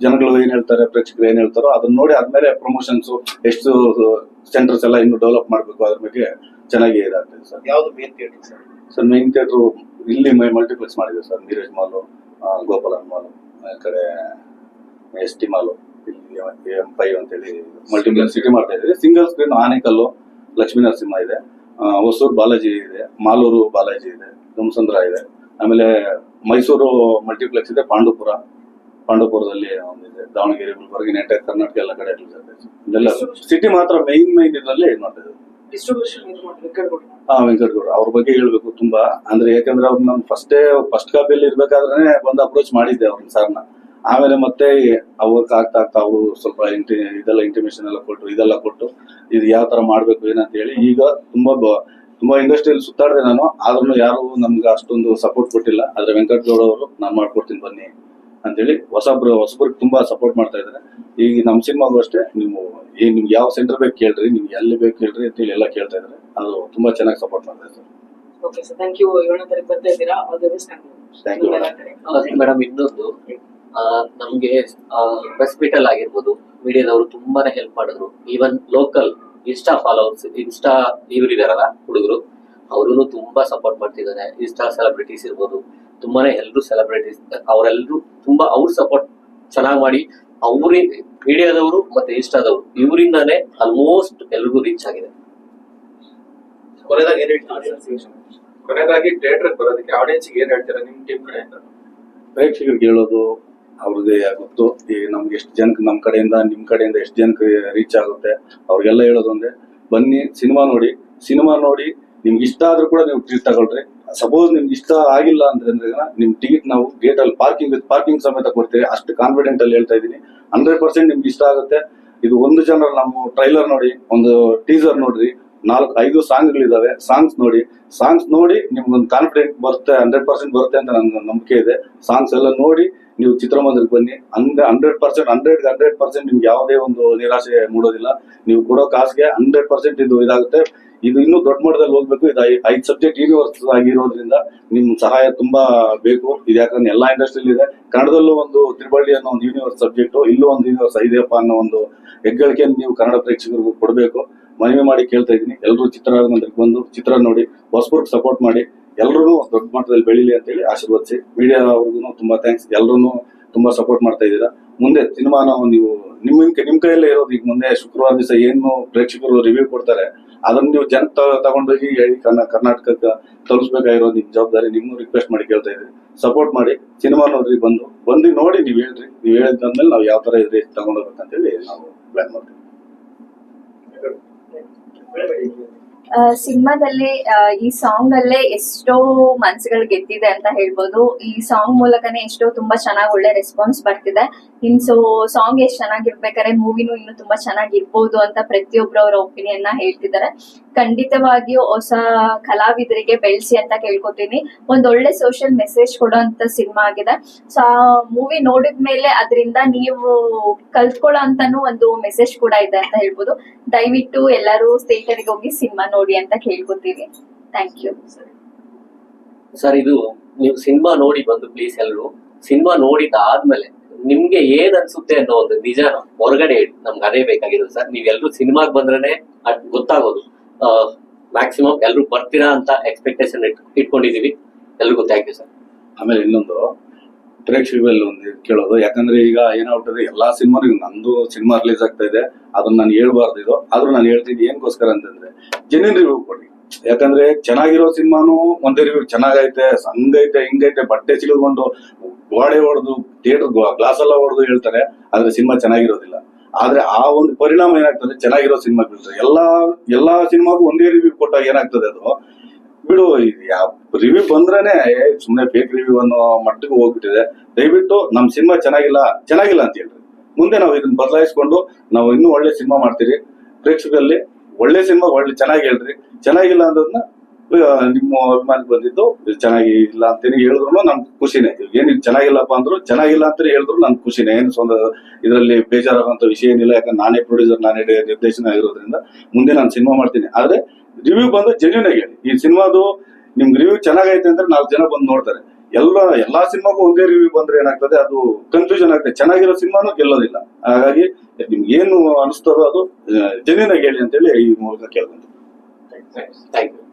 S1: ಜನಗಳು ಏನ್ ಹೇಳ್ತಾರೆ ಪ್ರೇಕ್ಷಕರು ಏನ್ ಹೇಳ್ತಾರೋ ಅದನ್ನ ನೋಡಿ ಆದ್ಮೇಲೆ ಪ್ರಮೋಷನ್ಸ್ ಎಷ್ಟು ಸೆಂಟರ್ಸ್ ಎಲ್ಲ ಇನ್ನು ಡೆವಲಪ್ ಮಾಡ್ಬೇಕು ಅದ್ರ ಬಗ್ಗೆ ಚೆನ್ನಾಗಿ ಇದಾಗ್ತದೆ ಸರ್
S5: ಯಾವ್ದು main theatre sir
S1: sir main theatre ಇಲ್ಲಿ ಮಲ್ಟಿಪ್ಲೆಕ್ಸ್ ಮಾಡಿದೆ sir Neeraj mall Gopalan mall. ಆ ಕಡೆ ಎಸ್ ಟಿ ಮಾಲು ಇಲ್ಲಿ ಎಂ ಫೈವ್ ಅಂತೇಳಿ ಮಲ್ಟಿಪ್ಲೆಕ್ಸ್ ಸಿಟಿ ಮಾಡ್ತಾ ಇದ್ದೀವಿ. ಸಿಂಗಲ್ ಸ್ಕ್ರೀನ್ ಆನೆಕಲ್ಲು ಲಕ್ಷ್ಮೀ ನರಸಿಂಹ ಇದೆ. ಹೊಸೂರು ಬಾಲಾಜಿ ಇದೆ ಮಾಲೂರು ಬಾಲಾಜಿ ಇದೆ ಧುಮಸಂದ್ರ ಇದೆ. ಆಮೇಲೆ ಮೈಸೂರು ಮಲ್ಟಿಪ್ಲೆಕ್ಸ್ ಇದೆ ಪಾಂಡುಪುರ. ಪಾಂಡವಪುರದಲ್ಲಿ ಒಂದಿದೆ ದಾವಣಗೆರೆ ಗುಲ್ಬರ್ಗಿನ ಎಂಟೈರ್ ಕರ್ನಾಟಕ ಎಲ್ಲ ಕಡೆ ಸಿಟಿ ಮಾತ್ರ ಮೈನ್ ಮೈನ್ ಇದರಲ್ಲಿ ಇದು ಮಾಡ್ತಾ ಇದ್ದಾರೆ ಹಾ ವೆಂಕಟಗೌಡ ಅವ್ರ ಬಗ್ಗೆ ಹೇಳ್ಬೇಕು ತುಂಬಾ. ಅಂದ್ರೆ ಯಾಕಂದ್ರೆ ಅವ್ರು ನಾನು ಫಸ್ಟೇ ಫಸ್ಟ್ ಕಾಪಿಯಲ್ಲಿ ಇರ್ಬೇಕಾದ್ರೆ ಒಂದು ಅಪ್ರೋಚ್ ಮಾಡಿದ್ದೆ ಅವ್ರನ್ನ ಸರ್ನ ಆಮೇಲೆ ಮತ್ತೆ ಅವ್ರಿಗೆ ಆಗ್ತಾ ಆಗ್ತಾ ಅವರು ಸ್ವಲ್ಪ ಇಂಟಿ ಇದೆಲ್ಲ ಇಂಟಿಮೇಷನ್ ಎಲ್ಲ ಕೊಟ್ಟು, ಇದೆಲ್ಲ ಕೊಟ್ಟು, ಇದು ಯಾವ ತರ ಮಾಡ್ಬೇಕು ಏನಂತ ಹೇಳಿ ಈಗ ತುಂಬಾ ತುಂಬಾ ಇಂಡಸ್ಟ್ರಿಯಲ್ಲಿ ಸುತ್ತಾಡಿದೆ ನಾನು. ಆದ್ರೂ ಯಾರು ನಮ್ಗೆ ಅಷ್ಟೊಂದು ಸಪೋರ್ಟ್ ಕೊಟ್ಟಿಲ್ಲ. ಆದ್ರೆ ವೆಂಕಟಗೌಡ ಅವರು, ನಾನು ಮಾಡ್ಕೊಡ್ತೀನಿ ಬನ್ನಿ. ಅಂತೇಳಿ ಹೊಸಬ್ರು ಹೊಸಬ್ರಿಗೆ ತುಂಬಾ ಸಪೋರ್ಟ್ ಮಾಡ್ತಾ ಇದ್ದಾರೆ. ಈಗ ನಮ್ಮ ಸಿನಿಮಾಗೂ ಅಷ್ಟೇ ನೀವು ಈ ನಿಮ್ಗೆ ಯಾವ ಸೆಂಟರ್ ಬೇಕು ಕೇಳ್ರಿ ನಿಮ್ಗೆ ಎಲ್ಲಿ ಬೇಕು ಕೇಳ್ರಿ ಅಂತೇಳಿ ಎಲ್ಲ ಕೇಳ್ತಾ ಇದ್ದಾರೆ. ಅದು ತುಂಬಾ ಚೆನ್ನಾಗಿ ಸಪೋರ್ಟ್ ಮಾಡ್ತಾ ಇದ್ದಾರೆ
S4: ಓಕೆ ಸರ್ ಥ್ಯಾಂಕ್ ಯು ಏಳನೇ ತಾರೀಕು ಬರ್ತಾ ಇದ್ದೀರಾ? All the best.
S3: ಮೇಡಮ್ ಇನ್ನೊಂದು ಆ, ನಮ್ಗೆ ಪ್ರೆಸ್ ಅಲ್ಲಿ ಆಗಿರ್ಬೋದು ಮೀಡಿಯಾದವರು ತುಂಬಾನೇ ಹೆಲ್ಪ್ ಮಾಡಿದ್ರು. Even local insta followers insta ಇವರಿದಾರಲ್ಲ ಹುಡುಗರು ಅವರು ತುಂಬಾ ಸಪೋರ್ಟ್ ಮಾಡ್ತಿದ್ದಾರೆ. ಇನ್ಸ್ಟಾ ಸೆಲೆಬ್ರಿಟೀಸ್ ಇರ್ಬೋದು ತುಂಬಾನೇ ಎಲ್ಲರೂ ಸೆಲೆಬ್ರಿಟೀಸ್ ಅವರೆಲ್ಲರೂ ತುಂಬಾ ಅವ್ರ ಸಪೋರ್ಟ್ ಚೆನ್ನಾಗಿ ಮಾಡಿ ಅವ್ರಿ ಮೀಡಿಯಾದವರು ಮತ್ತೆ ಇನ್ಸ್ಟಾದವರು ಇವರಿಂದಾನೇ ಆಲ್ಮೋಸ್ಟ್ ಎಲ್ರಿಗೂ ರೀಚ್ ಆಗಿದೆ.
S5: ಕೊನೆದಾಗಿ ಏನ್ ಹೇಳ್ತೀವಿ
S7: ಕೊನೆದಾಗಿ ಥಿಯೇಟರ್ ಬರೋದಕ್ಕೆ ಆಡಿಯನ್ಸ್ ಏನ್ ಹೇಳ್ತೀರಾ ನಿಮ್ ಟೀಮ್ ಕಡೆಯಿಂದ
S1: ಪ್ರೇಕ್ಷಕರಿಗೆ ಹೇಳೋದು ಅವ್ರದ್ದೇ ಗೊತ್ತು. ಈಗ ನಮ್ಗೆ ಎಷ್ಟು ಜನಕ್ಕೆ ನಮ್ಮ ಕಡೆಯಿಂದ ನಿಮ್ ಕಡೆಯಿಂದ ಎಷ್ಟು ಜನಕ್ಕೆ ರೀಚ್ ಆಗುತ್ತೆ ಅವ್ರಿಗೆಲ್ಲ ಹೇಳೋದು ಅಂದ್ರೆ ಬನ್ನಿ ಸಿನಿಮಾ ನೋಡಿ. ಸಿನಿಮಾ ನೋಡಿ ನಿಮ್ಗೆ ಇಷ್ಟ ಆದ್ರೂ ಕೂಡ ನೀವು ಟಿಕೆಟ್ ತಗೊಳ್ರಿ. ಸಪೋಸ್ ನಿಮ್ಗೆ ಇಷ್ಟ ಆಗಿಲ್ಲ ಅಂದ್ರೆ ಅಂದ್ರೆ ನಿಮ್ ಟಿಕೆಟ್ ನಾವು ಗೇಟ್ ಅಲ್ಲಿ ಪಾರ್ಕಿಂಗ್ ವಿತ್ ಪಾರ್ಕಿಂಗ್ ಸಮೇತ ಕೊಡ್ತೀವಿ. ಅಷ್ಟು ಕಾನ್ಫಿಡೆಂಟ್ ಅಲ್ಲಿ ಹೇಳ್ತಾ ಇದೀನಿ ಹಂಡ್ರೆಡ್ ಪರ್ಸೆಂಟ್ ನಿಮ್ಗೆ ಇಷ್ಟ ಆಗುತ್ತೆ. ಇದು ಒಂದು ಜನರ ನಮ್ಮ ಟ್ರೈಲರ್ ನೋಡಿ, ಒಂದು ಟೀಸರ್ ನೋಡ್ರಿ. ನಾಲ್ಕು, ಐದು ಸಾಂಗ್ಗಳಿದ್ದಾವೆ ಸಾಂಗ್ಸ್ ನೋಡಿ. ಸಾಂಗ್ಸ್ ನೋಡಿ ನಿಮ್ಗೊಂದು ಕಾನ್ಫಿಡೆಂಟ್ ಬರುತ್ತೆ ಹಂಡ್ರೆಡ್ ಪರ್ಸೆಂಟ್ ಬರುತ್ತೆ ಅಂತ ನನ್ನ ನಂಬಿಕೆ ಇದೆ. ಸಾಂಗ್ಸ್ ಎಲ್ಲ ನೋಡಿ ನೀವು ಚಿತ್ರಮಂದಿರಕ್ಕೆ ಬನ್ನಿ. ಹಂಗ hundred percent hundred hundred percent ನಿಮ್ಗೆ ಯಾವುದೇ ಒಂದು ನಿರಾಶೆ ಮೂಡೋದಿಲ್ಲ. ನೀವು ಕೊಡೋ ಕಾಸಿಗೆ ಹಂಡ್ರೆಡ್ ಪರ್ಸೆಂಟ್ ಇದು ಇದಾಗುತ್ತೆ. ಇದು ಇನ್ನೂ ದೊಡ್ಡ ಮಟ್ಟದಲ್ಲಿ ಹೋಗ್ಬೇಕು. ಇದು ಐದು ಸಬ್ಜೆಕ್ಟ್ ಯೂನಿವರ್ಸ್ ಆಗಿರೋದ್ರಿಂದ ನಿಮ್ಮ ಸಹಾಯ ತುಂಬಾ ಬೇಕು. ಇದು ಯಾಕಂದ್ರೆ ಎಲ್ಲಾ ಇಂಡಸ್ಟ್ರಿಯಲ್ಲಿ ಇದೆ ಕನ್ನಡದಲ್ಲೂ ಒಂದು ತ್ರಿಬಳ್ಳಿ ಅನ್ನೋ ಒಂದು ಯೂನಿವರ್ಸ್ ಸಬ್ಜೆಕ್ಟು ಇಲ್ಲೂ ಒಂದು ಯೂನಿವರ್ಸ್ ಇದೆಯಪ್ಪ ಅನ್ನೋ ಒಂದು ಹೆಗ್ಗಳಿಕೆಯನ್ನು ನೀವು ಕನ್ನಡ ಪ್ರೇಕ್ಷಕರಿಗೂ ಕೊಡಬೇಕು. ಮನವಿ ಮಾಡಿ ಕೇಳ್ತಾ ಇದ್ದೀನಿ. ಎಲ್ಲರೂ ಚಿತ್ರರಂಗಕ್ಕೆ ಬಂದು ಚಿತ್ರ ನೋಡಿ ಹೊಸಬರ್ಗ್ ಸಪೋರ್ಟ್ ಮಾಡಿ ಎಲ್ಲರೂ ದೊಡ್ಡ ಮಟ್ಟದಲ್ಲಿ ಬೆಳೀಲಿ ಅಂತೇಳಿ ಆಶೀರ್ವದಿಸಿ. ಮೀಡಿಯಾ ಅವ್ರಿಗೂ ತುಂಬಾ ಥ್ಯಾಂಕ್ಸ್ ಎಲ್ಲರೂ ತುಂಬಾ ಸಪೋರ್ಟ್ ಮಾಡ್ತಾ ಇದ್ದೀರಾ. ಮುಂದೆ ಸಿನಿಮಾನ ನೀವು ನಿಮ್ಮ ನಿಮ್ಮ ಕೈಯಲ್ಲೇ ಇರೋದು ಈಗ ಮುಂದೆ ಶುಕ್ರವಾರ ದಿವಸ ಏನು ಪ್ರೇಕ್ಷಕರು ರಿವ್ಯೂ ಕೊಡ್ತಾರೆ, ಅದನ್ನ ನೀವು ಜನ ತಗೊಂಡೋಗಿ ಹೇಳಿ ಕನ್ನ ಕರ್ನಾಟಕಕ್ಕೆ ತಲುಪಿಸ್ಬೇಕಾಗಿರೋದು ನಿಮ್ಮ ಜವಾಬ್ದಾರಿ ನಿಮ್ಮೂ ರಿಕ್ವೆಸ್ಟ್ ಮಾಡಿ ಕೇಳ್ತಾ ಇದ್ದೀವಿ. ಸಪೋರ್ಟ್ ಮಾಡಿ, ಸಿನಿಮಾ ನೋಡ್ರಿ ಬಂದು. ಬಂದು ನೋಡಿ ನೀವು ಹೇಳ್ರಿ. ನೀವು ಹೇಳಿದ್ಮೇಲೆ ನಾವು ಯಾವ ತರ ಇದ್ರಿ ತಗೊಂಡೋಗ್ಬೇಕಂತೇಳಿ ನಾವು ಪ್ಲಾನ್ ಮಾಡ್ತೀವಿ.
S2: ಆ, ಸಿನಿಮಾದಲ್ಲಿ ಈ ಸಾಂಗ್ ಅಲ್ಲೇ ಎಷ್ಟೋ ಮನ್ಸುಗಳು ಗೆದ್ದಿದೆ ಅಂತ ಹೇಳ್ಬೋದು. ಈ ಸಾಂಗ್ ಮೂಲಕನೇ ಎಷ್ಟೋ ತುಂಬಾ ಚೆನ್ನಾಗಿ ಒಳ್ಳೆ ರೆಸ್ಪಾನ್ಸ್ ಬರ್ತಿದೆ. ಇನ್ ಸೊ, ಸಾಂಗ್ ಎಷ್ಟ್ ಚೆನ್ನಾಗಿರ್ಬೇಕಾದ್ರೆ ಮೂವಿನೂ ಇನ್ನು ತುಂಬಾ ಚೆನ್ನಾಗಿರ್ಬೋದು ಅಂತ ಪ್ರತಿಯೊಬ್ರು ಅವರ ಒಪಿನಿಯನ್ನ ಹೇಳ್ತಿದ್ದಾರೆ. ಖಂಡಿತವಾಗಿಯೂ ಹೊಸ ಕಲಾವಿದರಿಗೆ ಬೆಳೆಸಿ ಅಂತ ಕೇಳ್ಕೊತೀನಿ. ಒಂದ್ ಒಳ್ಳೆ ಸೋಷಿಯಲ್ ಮೆಸೇಜ್ ಕೊಡೋಂತ ಸಿನಿಮಾ ಆಗಿದೆ. ಸೊ ಆ ಮೂವಿ ನೋಡಿದ್ಮೇಲೆ ಅದರಿಂದ ನೀವು ಕಲ್ತ್ಕೊಳ್ಳೋ ಅಂತಾನು ಒಂದು ಮೆಸೇಜ್ ಕೂಡ ಇದೆ ಅಂತ ಹೇಳ್ಬೋದು. ದಯವಿಟ್ಟು ಎಲ್ಲರೂ ಥಿಯೇಟರ್ಗೆ ಹೋಗಿ ಸಿನಿಮಾ ನೋಡಿ ಅಂತ ಕೇಳ್ಕೊತೀವಿ. ಥ್ಯಾಂಕ್ ಯು
S3: ಸರ್ ಇದು ನೀವು ಸಿನಿಮಾ ನೋಡಿ ಬಂದು ಪ್ಲೀಸ್ ಎಲ್ಲರೂ ಸಿನಿಮಾ ನೋಡಿದಾದ್ಮೇಲೆ ನಿಮ್ಗೆ ಏನ್ ಅನ್ಸುತ್ತೆ ಅನ್ನೋ ಒಂದು ನಿಜ ಹೊರಗಡೆ ನಮ್ಗೆ ಅದೇ ಬೇಕಾಗಿರೋದು ಸರ್. ನೀವೆಲ್ಲರೂ ಸಿನಿಮಾಗ್ ಬಂದ್ರೆ ಅದ್ ಗೊತ್ತಾಗೋದು. ಮ್ಯಾಕ್ಸಿಮಮ್ ಎಲ್ರು ಬರ್ತೀರಾ ಅಂತ ಎಕ್ಸ್ಪೆಕ್ಟೇಷನ್ ಇಟ್ಕೊಂಡಿದೀವಿ. ಎಲ್ರಿಗೂ ಥ್ಯಾಂಕ್ ಯು ಸರ್
S1: ಆಮೇಲೆ ಇನ್ನೊಂದು ಪ್ರೇಕ್ಷಕರಲ್ಲಿ ಒಂದು ಇದ್ ಕೇಳೋದು. ಯಾಕಂದ್ರೆ ಈಗ ಏನಾಗ್ಬಿಟ್ಟಿದೆ ಎಲ್ಲಾ ಸಿನಿಮಾ ನಂದು ಸಿನಿಮಾ ರಿಲೀಸ್ ಆಗ್ತಾ ಇದೆ. ಅದನ್ನ ನಾನು ಹೇಳ್ಬಾರ್ದು ಇದು. ಆದ್ರೂ ನಾನು ಹೇಳ್ತೀನಿ ಏನ್ಗೋಸ್ಕರ ಅಂತಂದ್ರೆ ಜೆನ್ಯನ್ ರಿವ್ಯೂ ಕೊಡಿ. ಯಾಕಂದ್ರೆ ಚೆನ್ನಾಗಿರೋ ಸಿನಿಮಾನು ಒಂದೇ ರಿವ್ಯೂ ಚೆನ್ನಾಗೈತೆ, ಹಂಗೈತೆ, ಹಿಂಗೈತೆ, ಬಟ್ಟೆ ಸಿಡಿದ್ಕೊಂಡು ಗೋಡೆ ಹೊಡೆದು ಥಿಯೇಟರ್ ಗ್ಲಾಸ್ ಎಲ್ಲ ಹೊಡೆದು ಹೇಳ್ತಾರೆ. ಆದ್ರೆ ಸಿನಿಮಾ ಚೆನ್ನಾಗಿರೋದಿಲ್ಲ. ಆದ್ರೆ ಆ ಒಂದು ಪರಿಣಾಮ ಏನಾಗ್ತದೆ? ಚೆನ್ನಾಗಿರೋ ಸಿನಿಮಾ ಬೀಳ್ತದೆ ಎಲ್ಲಾ ಎಲ್ಲಾ ಸಿನಿಮಾಗೂ ಒಂದೇ ರಿವ್ಯೂ ಕೊಟ್ಟಾಗ ಏನಾಗ್ತದೆ ಅದು? ಬಿಡು ರಿವ್ಯೂ ಬಂದ್ರೇನೆ ಸುಮ್ಮನೆ ಫೇಕ್ ರಿವ್ಯೂ ಅನ್ನೋ ಮಟ್ಟಿಗೆ ಹೋಗ್ಬಿಟ್ಟಿದೆ. ದಯವಿಟ್ಟು ನಮ್ ಸಿನಿಮಾ ಚೆನ್ನಾಗಿಲ್ಲ ಚೆನ್ನಾಗಿಲ್ಲ ಅಂತ ಹೇಳ್ರಿ. ಮುಂದೆ ನಾವು ಇದನ್ನ ಬದಲಾಯಿಸ್ಕೊಂಡು ನಾವು ಇನ್ನೂ ಒಳ್ಳೆ ಸಿನಿಮಾ ಮಾಡ್ತೀರಿ. ಪ್ರೇಕ್ಷಕರಲ್ಲಿ ಒಳ್ಳೆ ಸಿನಿಮಾ ಒಳ್ಳೆ ಚೆನ್ನಾಗಿ ಹೇಳ್ರಿ. ಚೆನ್ನಾಗಿಲ್ಲ ಅನ್ನೋದನ್ನ ನಿಮ್ಮ ಅಭಿಮಾನಿ ಬಂದಿದ್ದು ಚೆನ್ನಾಗಿ ಇಲ್ಲ ಅಂತೇಳಿ ಹೇಳಿದ್ರು ನನ್ ಖುಷಿನೇ ಏನು ಚೆನ್ನಾಗಿಲ್ಲಪ್ಪ ಅಂದ್ರು, ಚೆನ್ನಾಗಿಲ್ಲ ಅಂತ ಹೇಳಿದ್ರು ನನ್ ಖುಷಿನೇ. ಏನು ಸ್ವಂತ ಇದರಲ್ಲಿ ಬೇಜಾರಾಗುವಂತ ವಿಷಯ ಏನಿಲ್ಲ, ಯಾಕಂದ್ರೆ ನಾನೇ ಪ್ರೊಡ್ಯೂಸರ್ ನಾನೇ ನಿರ್ದೇಶನ ಆಗಿರೋದ್ರಿಂದ ಮುಂದೆ ನಾನು ಸಿನಿಮಾ ಮಾಡ್ತೀನಿ. ಆದ್ರೆ ರಿವ್ಯೂ ಬಂದು ಜೆನ್ಯೂನ್ ಆಗಿ ಈ ಸಿನಿಮಾದು ನಿಮ್ಗೆ ರಿವ್ಯೂ ಚೆನ್ನಾಗೈತೆ ಅಂದ್ರೆ ನಾಲ್ಕು ಜನ ಬಂದು ನೋಡ್ತಾರೆ. ಎಲ್ಲ, ಎಲ್ಲಾ ಸಿನಿಮಾಗೂ ಒಂದೇ ರಿವ್ಯೂ ಬಂದ್ರೆ ಏನಾಗ್ತದೆ, ಅದು ಕನ್ಫ್ಯೂಷನ್ ಆಗ್ತದೆ. ಚೆನ್ನಾಗಿರೋ ಸಿನಿಮಾನು ಗೆಲ್ಲೋದಿಲ್ಲ. ಹಾಗಾಗಿ ನಿಮ್ಗೆ ಏನು ಅನಿಸ್ತದೋ ಅದು ಜೆನ್ಯೂನ್ ಆಗಿ ಹೇಳಿ ಅಂತೇಳಿ ಈ ಮೂಲಕ ಕೇಳ್ಕೊಂತೀನಿ.
S3: Thank you